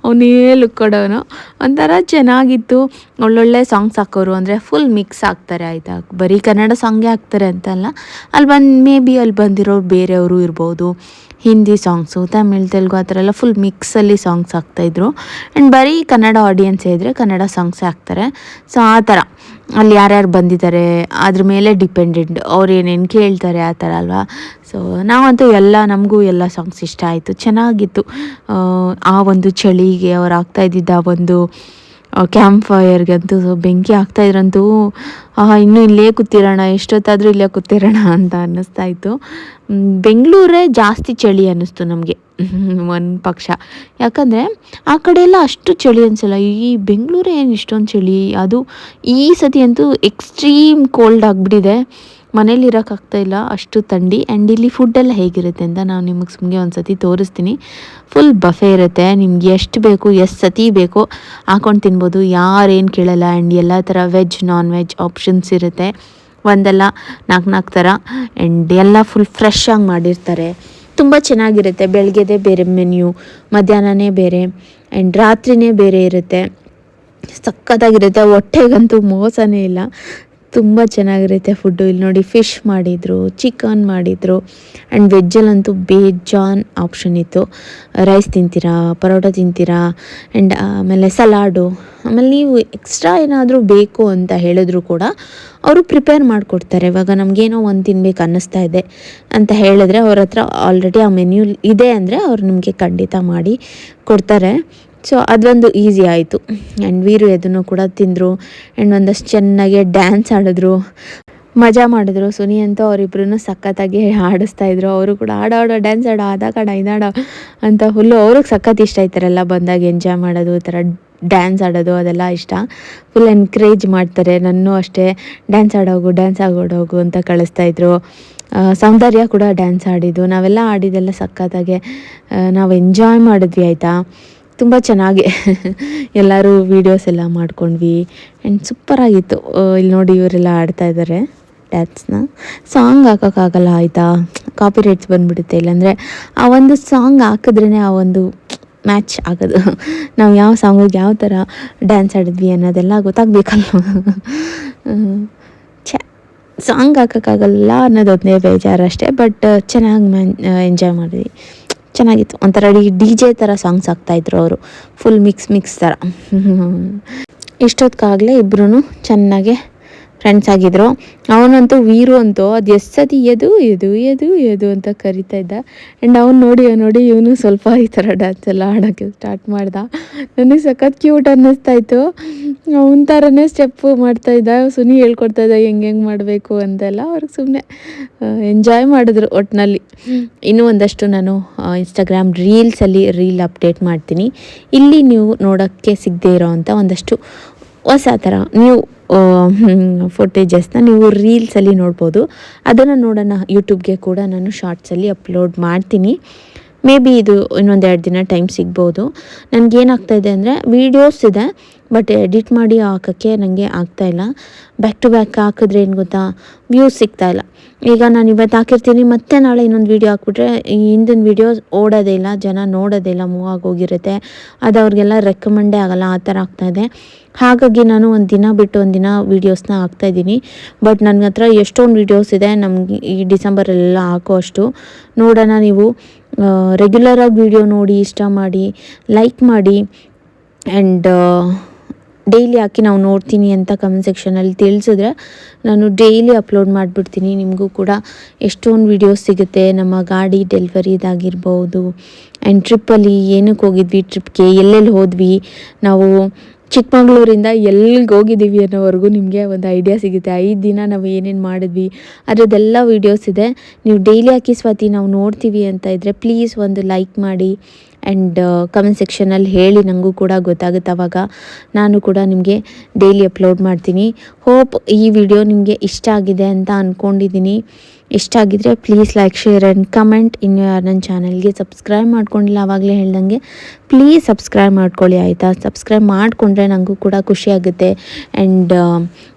ಅವನೇ ಲುಕ್ ಕೊಡೋನು. ಒಂಥರ ಚೆನ್ನಾಗಿತ್ತು. ಒಳ್ಳೊಳ್ಳೆ ಸಾಂಗ್ಸ್ ಹಾಕೋರು ಅಂದರೆ ಫುಲ್ ಮಿಕ್ಸ್ ಆಗ್ತಾರೆ ಆಯಿತಾ? ಬರೀ ಕನ್ನಡ ಸಾಂಗೇ ಹಾಕ್ತಾರೆ ಅಂತಲ್ಲ. ಅಲ್ಲಿ ಬಂದು ಮೇ ಬಿ ಅಲ್ಲಿ ಬಂದಿರೋರು ಬೇರೆಯವರು ಇರ್ಬೋದು. ಹಿಂದಿ ಸಾಂಗ್ಸು ತಮಿಳ್ ತೆಲುಗು ಆ ಥರ ಎಲ್ಲ ಫುಲ್ ಮಿಕ್ಸಲ್ಲಿ ಸಾಂಗ್ಸ್ ಹಾಕ್ತಾಯಿದ್ರು. ಆ್ಯಂಡ್ ಬರೀ ಕನ್ನಡ ಆಡಿಯನ್ಸೇ ಇದ್ದರೆ ಕನ್ನಡ ಸಾಂಗ್ಸ್ ಹಾಕ್ತಾರೆ. ಸೊ ಆ ಥರ. ಅಲ್ಲಿ ಯಾರ್ಯಾರು ಬಂದಿದ್ದಾರೆ ಅದ್ರ ಮೇಲೆ ಡಿಪೆಂಡೆಂಟ್ ಅವ್ರು ಏನೇನು ಕೇಳ್ತಾರೆ ಆ ಥರ ಅಲ್ವಾ? ಸೊ ನಾವಂತೂ ಎಲ್ಲ ನಮಗೂ ಎಲ್ಲ ಸಾಂಗ್ಸ್ ಇಷ್ಟ ಆಯಿತು. ಚೆನ್ನಾಗಿತ್ತು. ಆ, ಒಂದು ಚಳಿಗೆ ಅವ್ರು ಆಗ್ತಾ ಇದ್ದಿದ್ದ ಆ ಒಂದು ಕ್ಯಾಂಪ್ ಸೊ ಬೆಂಕಿ ಆಗ್ತಾ ಇದ್ರಂತೂ, ಆಹಾ, ಇನ್ನೂ ಇಲ್ಲೇ ಕೂತಿರೋಣ, ಎಷ್ಟೊತ್ತಾದರೂ ಇಲ್ಲೇ ಕೂತಿರೋಣ ಅಂತ ಅನ್ನಿಸ್ತಾ ಇತ್ತು. ಬೆಂಗಳೂರೇ ಜಾಸ್ತಿ ಚಳಿ ಅನ್ನಿಸ್ತು ನಮಗೆ. ಒಂದು ಪಕ್ಷ. ಯಾಕಂದರೆ, ಆ ಕಡೆ ಎಲ್ಲ ಅಷ್ಟು ಚಳಿ ಅನಿಸಲ್ಲ. ಈ ಬೆಂಗಳೂರೇ ಏನು ಇಷ್ಟೊಂದು ಚಳಿ? ಅದು ಈ ಸತಿ ಅಂತೂ ಎಕ್ಸ್ಟ್ರೀಮ್ ಕೋಲ್ಡ್ ಆಗಿಬಿಟ್ಟಿದೆ. ಮನೇಲಿ ಇಲ್ಲ. ಅಷ್ಟು ಥಂಡಿ. ಆ್ಯಂಡ್ ಇಲ್ಲಿ ಫುಡ್ಡೆಲ್ಲ ಹೇಗಿರುತ್ತೆ ಅಂತ ನಾನು ನಿಮಗೆ ಸುಮ್ಮನೆ ಒಂದು ಸತಿ ತೋರಿಸ್ತೀನಿ. ಫುಲ್ ಬಫೆ ಇರುತ್ತೆ. ನಿಮ್ಗೆ ಎಷ್ಟು ಬೇಕು, ಎಷ್ಟು ಸತಿ ಬೇಕೋ ಹಾಕೊಂಡು ತಿನ್ಬೋದು. ಯಾರೇನು ಕೇಳಲ್ಲ. ಆ್ಯಂಡ್ ಎಲ್ಲ ಥರ ವೆಜ್ ನಾನ್ ವೆಜ್ ಆಪ್ಷನ್ಸ್ ಇರುತ್ತೆ. ಒಂದಲ್ಲ ನಾಲ್ಕು ನಾಲ್ಕು ಥರ. ಆ್ಯಂಡ್ ಎಲ್ಲ ಫುಲ್ ಫ್ರೆಶ್ ಆಗಿ ಮಾಡಿರ್ತಾರೆ. ತುಂಬ ಚೆನ್ನಾಗಿರುತ್ತೆ. ಬೆಳಗ್ಗೆದೇ ಬೇರೆ ಮೆನ್ಯೂ ಮಧ್ಯಾಹ್ನನೇ ಬೇರೆ. ಆ್ಯಂಡ್ ರಾತ್ರಿನೇ ಬೇರೆ ಇರುತ್ತೆ. ಸಖತ್ತಾಗಿರುತ್ತೆ. ಹೊಟ್ಟೆಗಂತೂ ಮೋಸನೇ ಇಲ್ಲ. ತುಂಬ ಚೆನ್ನಾಗಿರುತ್ತೆ ಫುಡ್ಡು ಇಲ್ಲಿ ನೋಡಿ ಫಿಶ್ ಮಾಡಿದರು ಚಿಕನ್ ಮಾಡಿದರು ಆ್ಯಂಡ್ ವೆಜ್ಜಲ್ಲಂತೂ ಬೇಜಾನ್ ಆಪ್ಷನ್ ಇತ್ತು. ರೈಸ್ ತಿಂತೀರಾ, ಪರೋಟ ತಿಂತೀರಾ ಆ್ಯಂಡ್ ಆಮೇಲೆ ಸಲಾಡು. ಆಮೇಲೆ ನೀವು ಎಕ್ಸ್ಟ್ರಾ ಏನಾದರೂ ಬೇಕು ಅಂತ ಹೇಳಿದ್ರು ಕೂಡ ಅವರು ಪ್ರಿಪೇರ್ ಮಾಡಿಕೊಡ್ತಾರೆ. ಇವಾಗ ನಮಗೇನೋ ಒಂದು ತಿನ್ಬೇಕು ಅನ್ನಿಸ್ತಾ ಇದೆ ಅಂತ ಹೇಳಿದ್ರೆ ಅವ್ರ ಹತ್ರ ಆಲ್ರೆಡಿ ಆ ಮೆನ್ಯೂ ಇದೆ ಅಂದರೆ ಅವ್ರು ನಿಮಗೆ ಖಂಡಿತ ಮಾಡಿ ಕೊಡ್ತಾರೆ. ಸೊ ಅದೊಂದು ಈಸಿ ಆಯಿತು. ಆ್ಯಂಡ್ ವೀರು ಅದನ್ನು ಕೂಡ ತಿಂದರು. ಆ್ಯಂಡ್ ಒಂದಷ್ಟು ಚೆನ್ನಾಗಿ ಡ್ಯಾನ್ಸ್ ಆಡಿದ್ರು. ಮಜಾ ಮಾಡಿದ್ರು. ಸುನಿ ಅಂತ ಅವರಿಬ್ಬರೂ ಸಖತ್ತಾಗಿ ಆಡಿಸ್ತಾ ಇದ್ರು. ಅವರು ಕೂಡ ಆಡೋ ಆಡೋ ಡ್ಯಾನ್ಸ್ ಆಡೋ ಆದಾಕಾಡ ಕಡ ಇದಾಡ ಅಂತ ಫುಲ್ಲು ಅವ್ರಿಗೆ ಸಖತ್ ಇಷ್ಟ ಎಲ್ಲ ಬಂದಾಗ ಎಂಜಾಯ್ ಮಾಡೋದು, ಈ ಥರ ಡ್ಯಾನ್ಸ್ ಆಡೋದು, ಅದೆಲ್ಲ ಇಷ್ಟ. ಫುಲ್ ಎನ್ಕರೇಜ್ ಮಾಡ್ತಾರೆ. ನನ್ನೂ ಅಷ್ಟೇ ಡ್ಯಾನ್ಸ್ ಆಡೋಗು ಡ್ಯಾನ್ಸ್ ಆಗೋಡೋಗು ಅಂತ ಕಳಿಸ್ತಾ ಇದ್ರು. ಸೌಂದರ್ಯ ಕೂಡ ಡ್ಯಾನ್ಸ್ ಆಡಿದ್ದು. ನಾವೆಲ್ಲ ಆಡಿದ್ದೆಲ್ಲ ಸಖತ್ತಾಗೆ ನಾವು ಎಂಜಾಯ್ ಮಾಡಿದ್ವಿ, ಆಯಿತಾ? ತುಂಬ ಚೆನ್ನಾಗಿ. ಎಲ್ಲರೂ ವೀಡಿಯೋಸ್ ಎಲ್ಲ ಮಾಡ್ಕೊಂಡ್ವಿ. ಆ್ಯಂಡ್ ಸೂಪರಾಗಿತ್ತು ಇಲ್ಲಿ ನೋಡಿ ಇವರೆಲ್ಲ ಆಡ್ತಾ ಇದ್ದಾರೆ ಡ್ಯಾನ್ಸ್ನ ಸಾಂಗ್ ಹಾಕೋಕ್ಕಾಗಲ್ಲ ಆಯಿತಾ? ಕಾಪಿ ರೈಟ್ಸ್ ಬಂದುಬಿಡುತ್ತೆ. ಇಲ್ಲಾಂದರೆ ಆ ಒಂದು ಸಾಂಗ್ ಹಾಕಿದ್ರೇ ಆ ಒಂದು ಮ್ಯಾಚ್ ಆಗೋದು. ನಾವು ಯಾವ ಸಾಂಗಿಗೆ ಯಾವ ಥರ ಡ್ಯಾನ್ಸ್ ಆಡಿದ್ವಿ ಅನ್ನೋದೆಲ್ಲ ಗೊತ್ತಾಗಬೇಕಲ್ಲ ಛ ಸಾಂಗ್ ಹಾಕೋಕ್ಕಾಗಲ್ಲ ಅನ್ನೋದು ಒಂದೇ ಬೇಜಾರು ಅಷ್ಟೇ ಬಟ್ ಚೆನ್ನಾಗಿ ಮ್ಯಾನ್ ಎಂಜಾಯ್ ಮಾಡಿದ್ವಿ. ಚೆನ್ನಾಗಿತ್ತು. ಒಂಥರ ಡಿ ಜೆ ಥರ ಸಾಂಗ್ಸ್ ಹಾಕ್ತಾಯಿದ್ರು ಅವರು. ಫುಲ್ ಮಿಕ್ಸ್ ಮಿಕ್ಸ್ ಥರ. ಇಷ್ಟೊತ್ತಿಗಾಗಲೇ ಇಬ್ಬರೂ ಚೆನ್ನಾಗೆ ಫ್ರೆಂಡ್ಸ್ ಆಗಿದ್ರು. ಅವನಂತೂ ವೀರು ಅಂತೂ, ಅದು ಎಷ್ಟು ಸತಿ ಎದು ಎದು ಎದು ಎದು ಅಂತ ಕರಿತಾ ಇದ್ದ. ಆ್ಯಂಡ್ ಅವ್ನು ನೋಡಿ ನೋಡಿ ಇವನು ಸ್ವಲ್ಪ ಈ ಥರ ಡ್ಯಾನ್ಸ್ ಎಲ್ಲ ಆಡೋಕ್ಕೆ ಸ್ಟಾರ್ಟ್ ಮಾಡ್ದ. ನನಗೆ ಸಖತ್ ಕ್ಯೂಟ್ ಅನ್ನಿಸ್ತಾ ಇತ್ತು ಅವನ ಥರನೇ ಸ್ಟೆಪ್ಪು ಮಾಡ್ತಾ ಇದ್ದ. ಸುನಿ ಹೇಳ್ಕೊಡ್ತಾ ಇದ್ದ, ಹೆಂಗೆ ಹೆಂಗೆ ಮಾಡಬೇಕು? ಅಂತೆಲ್ಲ. ಅವ್ರಿಗೆ ಸುಮ್ಮನೆ ಎಂಜಾಯ್ ಮಾಡಿದ್ರು ಒಟ್ಟಿನಲ್ಲಿ ಇನ್ನೂ ಒಂದಷ್ಟು ನಾನು ಇನ್ಸ್ಟಾಗ್ರಾಮ್ ರೀಲ್ಸಲ್ಲಿ ರೀಲ್ ಅಪ್ಡೇಟ್ ಮಾಡ್ತೀನಿ. ಇಲ್ಲಿ ನೀವು ನೋಡೋಕ್ಕೆ ಸಿಗದೇ ಇರೋವಂಥ ಒಂದಷ್ಟು ಹೊಸ ಥರ. ನೀವು ಫುಟೇಜಸ್ನ ನೀವು ರೀಲ್ಸಲ್ಲಿ ನೋಡ್ಬೋದು. ಅದನ್ನು ನೋಡೋಣ ಯೂಟ್ಯೂಬ್ಗೆ ಕೂಡ ನಾನು ಶಾರ್ಟ್ಸಲ್ಲಿ ಅಪ್ಲೋಡ್ ಮಾಡ್ತೀನಿ. ಮೇ ಬಿ ಇದು ಇನ್ನೊಂದು ಎರಡು ದಿನ ಟೈಮ್ ಸಿಗ್ಬೋದು. ನನಗೇನಾಗ್ತಾಯಿದೆ ಅಂದರೆ ವೀಡಿಯೋಸ್ ಇದೆ. ಬಟ್ ಎಡಿಟ್ ಮಾಡಿ ಹಾಕೋಕ್ಕೆ ನನಗೆ ಆಗ್ತಾಯಿಲ್ಲ ಬ್ಯಾಕ್ ಟು ಬ್ಯಾಕ್ ಹಾಕಿದ್ರೆ ಏನು ಗೊತ್ತಾ? ವ್ಯೂಸ್ ಸಿಗ್ತಾಯಿಲ್ಲ ಈಗ ನಾನು ಇವತ್ತು ಹಾಕಿರ್ತೀನಿ, ಮತ್ತೆ ನಾಳೆ ಇನ್ನೊಂದು ವೀಡಿಯೋ ಹಾಕ್ಬಿಟ್ರೆ ಹಿಂದಿನ ವೀಡಿಯೋ ಓಡೋದೇ ಇಲ್ಲ, ಜನ ನೋಡೋದೇ ಇಲ್ಲ ಮೂವ್ ಆಗೋಗಿರುತ್ತೆ ಅದು ಅವ್ರಿಗೆಲ್ಲ ರೆಕಮೆಂಡೇ ಆಗಲ್ಲ, ಆ ಥರ ಆಗ್ತಾಯಿದೆ ಹಾಗಾಗಿ ನಾನು ಒಂದು ದಿನ ಬಿಟ್ಟು ಒಂದು ದಿನ ವೀಡಿಯೋಸ್ನ ಹಾಕ್ತಾಯಿದ್ದೀನಿ ಬಟ್ ನನ್ನ ಹತ್ರ ಎಷ್ಟೊಂದು ವೀಡಿಯೋಸ್ ಇದೆ ನಮಗೆ ಈ ಡಿಸೆಂಬರಲ್ಲೆಲ್ಲ ಹಾಕೋ ಅಷ್ಟು. ನೋಡೋಣ ನೀವು. ರೆಗ್ಯುಲರಾಗಿ ವೀಡಿಯೋ ನೋಡಿ, ಇಷ್ಟ ಮಾಡಿ ಲೈಕ್ ಮಾಡಿ ಆ್ಯಂಡ್ ಡೈಲಿ ಹಾಕಿ ನಾವು ನೋಡ್ತೀನಿ ಅಂತ ಕಮೆಂಟ್ ಸೆಕ್ಷನಲ್ಲಿ ತಿಳಿಸಿದ್ರೆ ನಾನು ಡೈಲಿ ಅಪ್ಲೋಡ್ ಮಾಡಿಬಿಡ್ತೀನಿ. ನಿಮಗೂ ಕೂಡ ಎಷ್ಟೊಂದು ವೀಡಿಯೋಸ್ ಸಿಗುತ್ತೆ. ನಮ್ಮ ಗಾಡಿ ಡೆಲಿವರಿದಾಗಿರ್ಬೋದು ಆ್ಯಂಡ್ ಟ್ರಿಪ್ಪಲ್ಲಿ ಏನಕ್ಕೆ ಹೋಗಿದ್ವಿ? ಟ್ರಿಪ್ಗೆ ಎಲ್ಲೆಲ್ಲಿ ಹೋದ್ವಿ? ನಾವು ಚಿಕ್ಕಮಗಳೂರಿಂದ ಎಲ್ಲಿಗೆ ಹೋಗಿದ್ದೀವಿ ಅನ್ನೋವರೆಗೂ ನಿಮಗೆ ಒಂದು ಐಡಿಯಾ ಸಿಗುತ್ತೆ. ಐದು ದಿನ ನಾವು ಏನೇನು ಮಾಡಿದ್ವಿ, ಅದರದ್ದೆಲ್ಲ ವೀಡಿಯೋಸ್ ಇದೆ. ನೀವು ಡೈಲಿ ಹಾಕಿ ಸ್ವಾತಿ ನಾವು ನೋಡ್ತೀವಿ ಅಂತ ಇದ್ದರೆ ಪ್ಲೀಸ್ ಒಂದು ಲೈಕ್ ಮಾಡಿ ಆ್ಯಂಡ್ ಕಮೆಂಟ್ ಸೆಕ್ಷನಲ್ಲಿ ಹೇಳಿ ನನಗೂ ಕೂಡ ಗೊತ್ತಾಗುತ್ತೆ ಅವಾಗ. ನಾನು ಕೂಡ ನಿಮಗೆ ಡೈಲಿ ಅಪ್ಲೋಡ್ ಮಾಡ್ತೀನಿ. ಹೋಪ್ ಈ ವಿಡಿಯೋ ನಿಮಗೆ ಇಷ್ಟ ಆಗಿದೆ ಅಂತ ಅಂದ್ಕೊಂಡಿದ್ದೀನಿ ಇಷ್ಟ ಆಗಿದ್ರೆ please like share and comment ಇನ್ನು ಯಾರು ನನ್ನ ಚಾನಲ್ಗೆ ಸಬ್ಸ್ಕ್ರೈಬ್ ಮಾಡ್ಕೊಂಡಿಲ್ಲ ಆವಾಗಲೇ ಹೇಳ್ದಂಗೆ ಪ್ಲೀಸ್ ಸಬ್ಸ್ಕ್ರೈಬ್ ಮಾಡ್ಕೊಳ್ಳಿ, ಆಯಿತಾ? ಸಬ್ಸ್ಕ್ರೈಬ್ ಮಾಡಿಕೊಂಡ್ರೆ ನನಗೂ ಕೂಡ ಖುಷಿ ಆಗುತ್ತೆ ಆ್ಯಂಡ್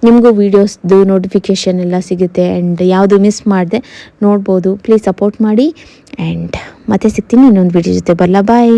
ನಿಮಗೂ ವೀಡಿಯೋಸ್ದು ನೋಟಿಫಿಕೇಷನ್ ಎಲ್ಲ ಸಿಗುತ್ತೆ ಆ್ಯಂಡ್ ಯಾವುದು ಮಿಸ್ ಮಾಡಿದೆ ನೋಡ್ಬೋದು ಪ್ಲೀಸ್ ಸಪೋರ್ಟ್ ಮಾಡಿ ಆ್ಯಂಡ್ ಮತ್ತೆ ಸಿಗ್ತೀನಿ ಇನ್ನೊಂದು ವೀಡಿಯೋ ಜೊತೆ. ಬರಲ್ಲ ಬಾಯ್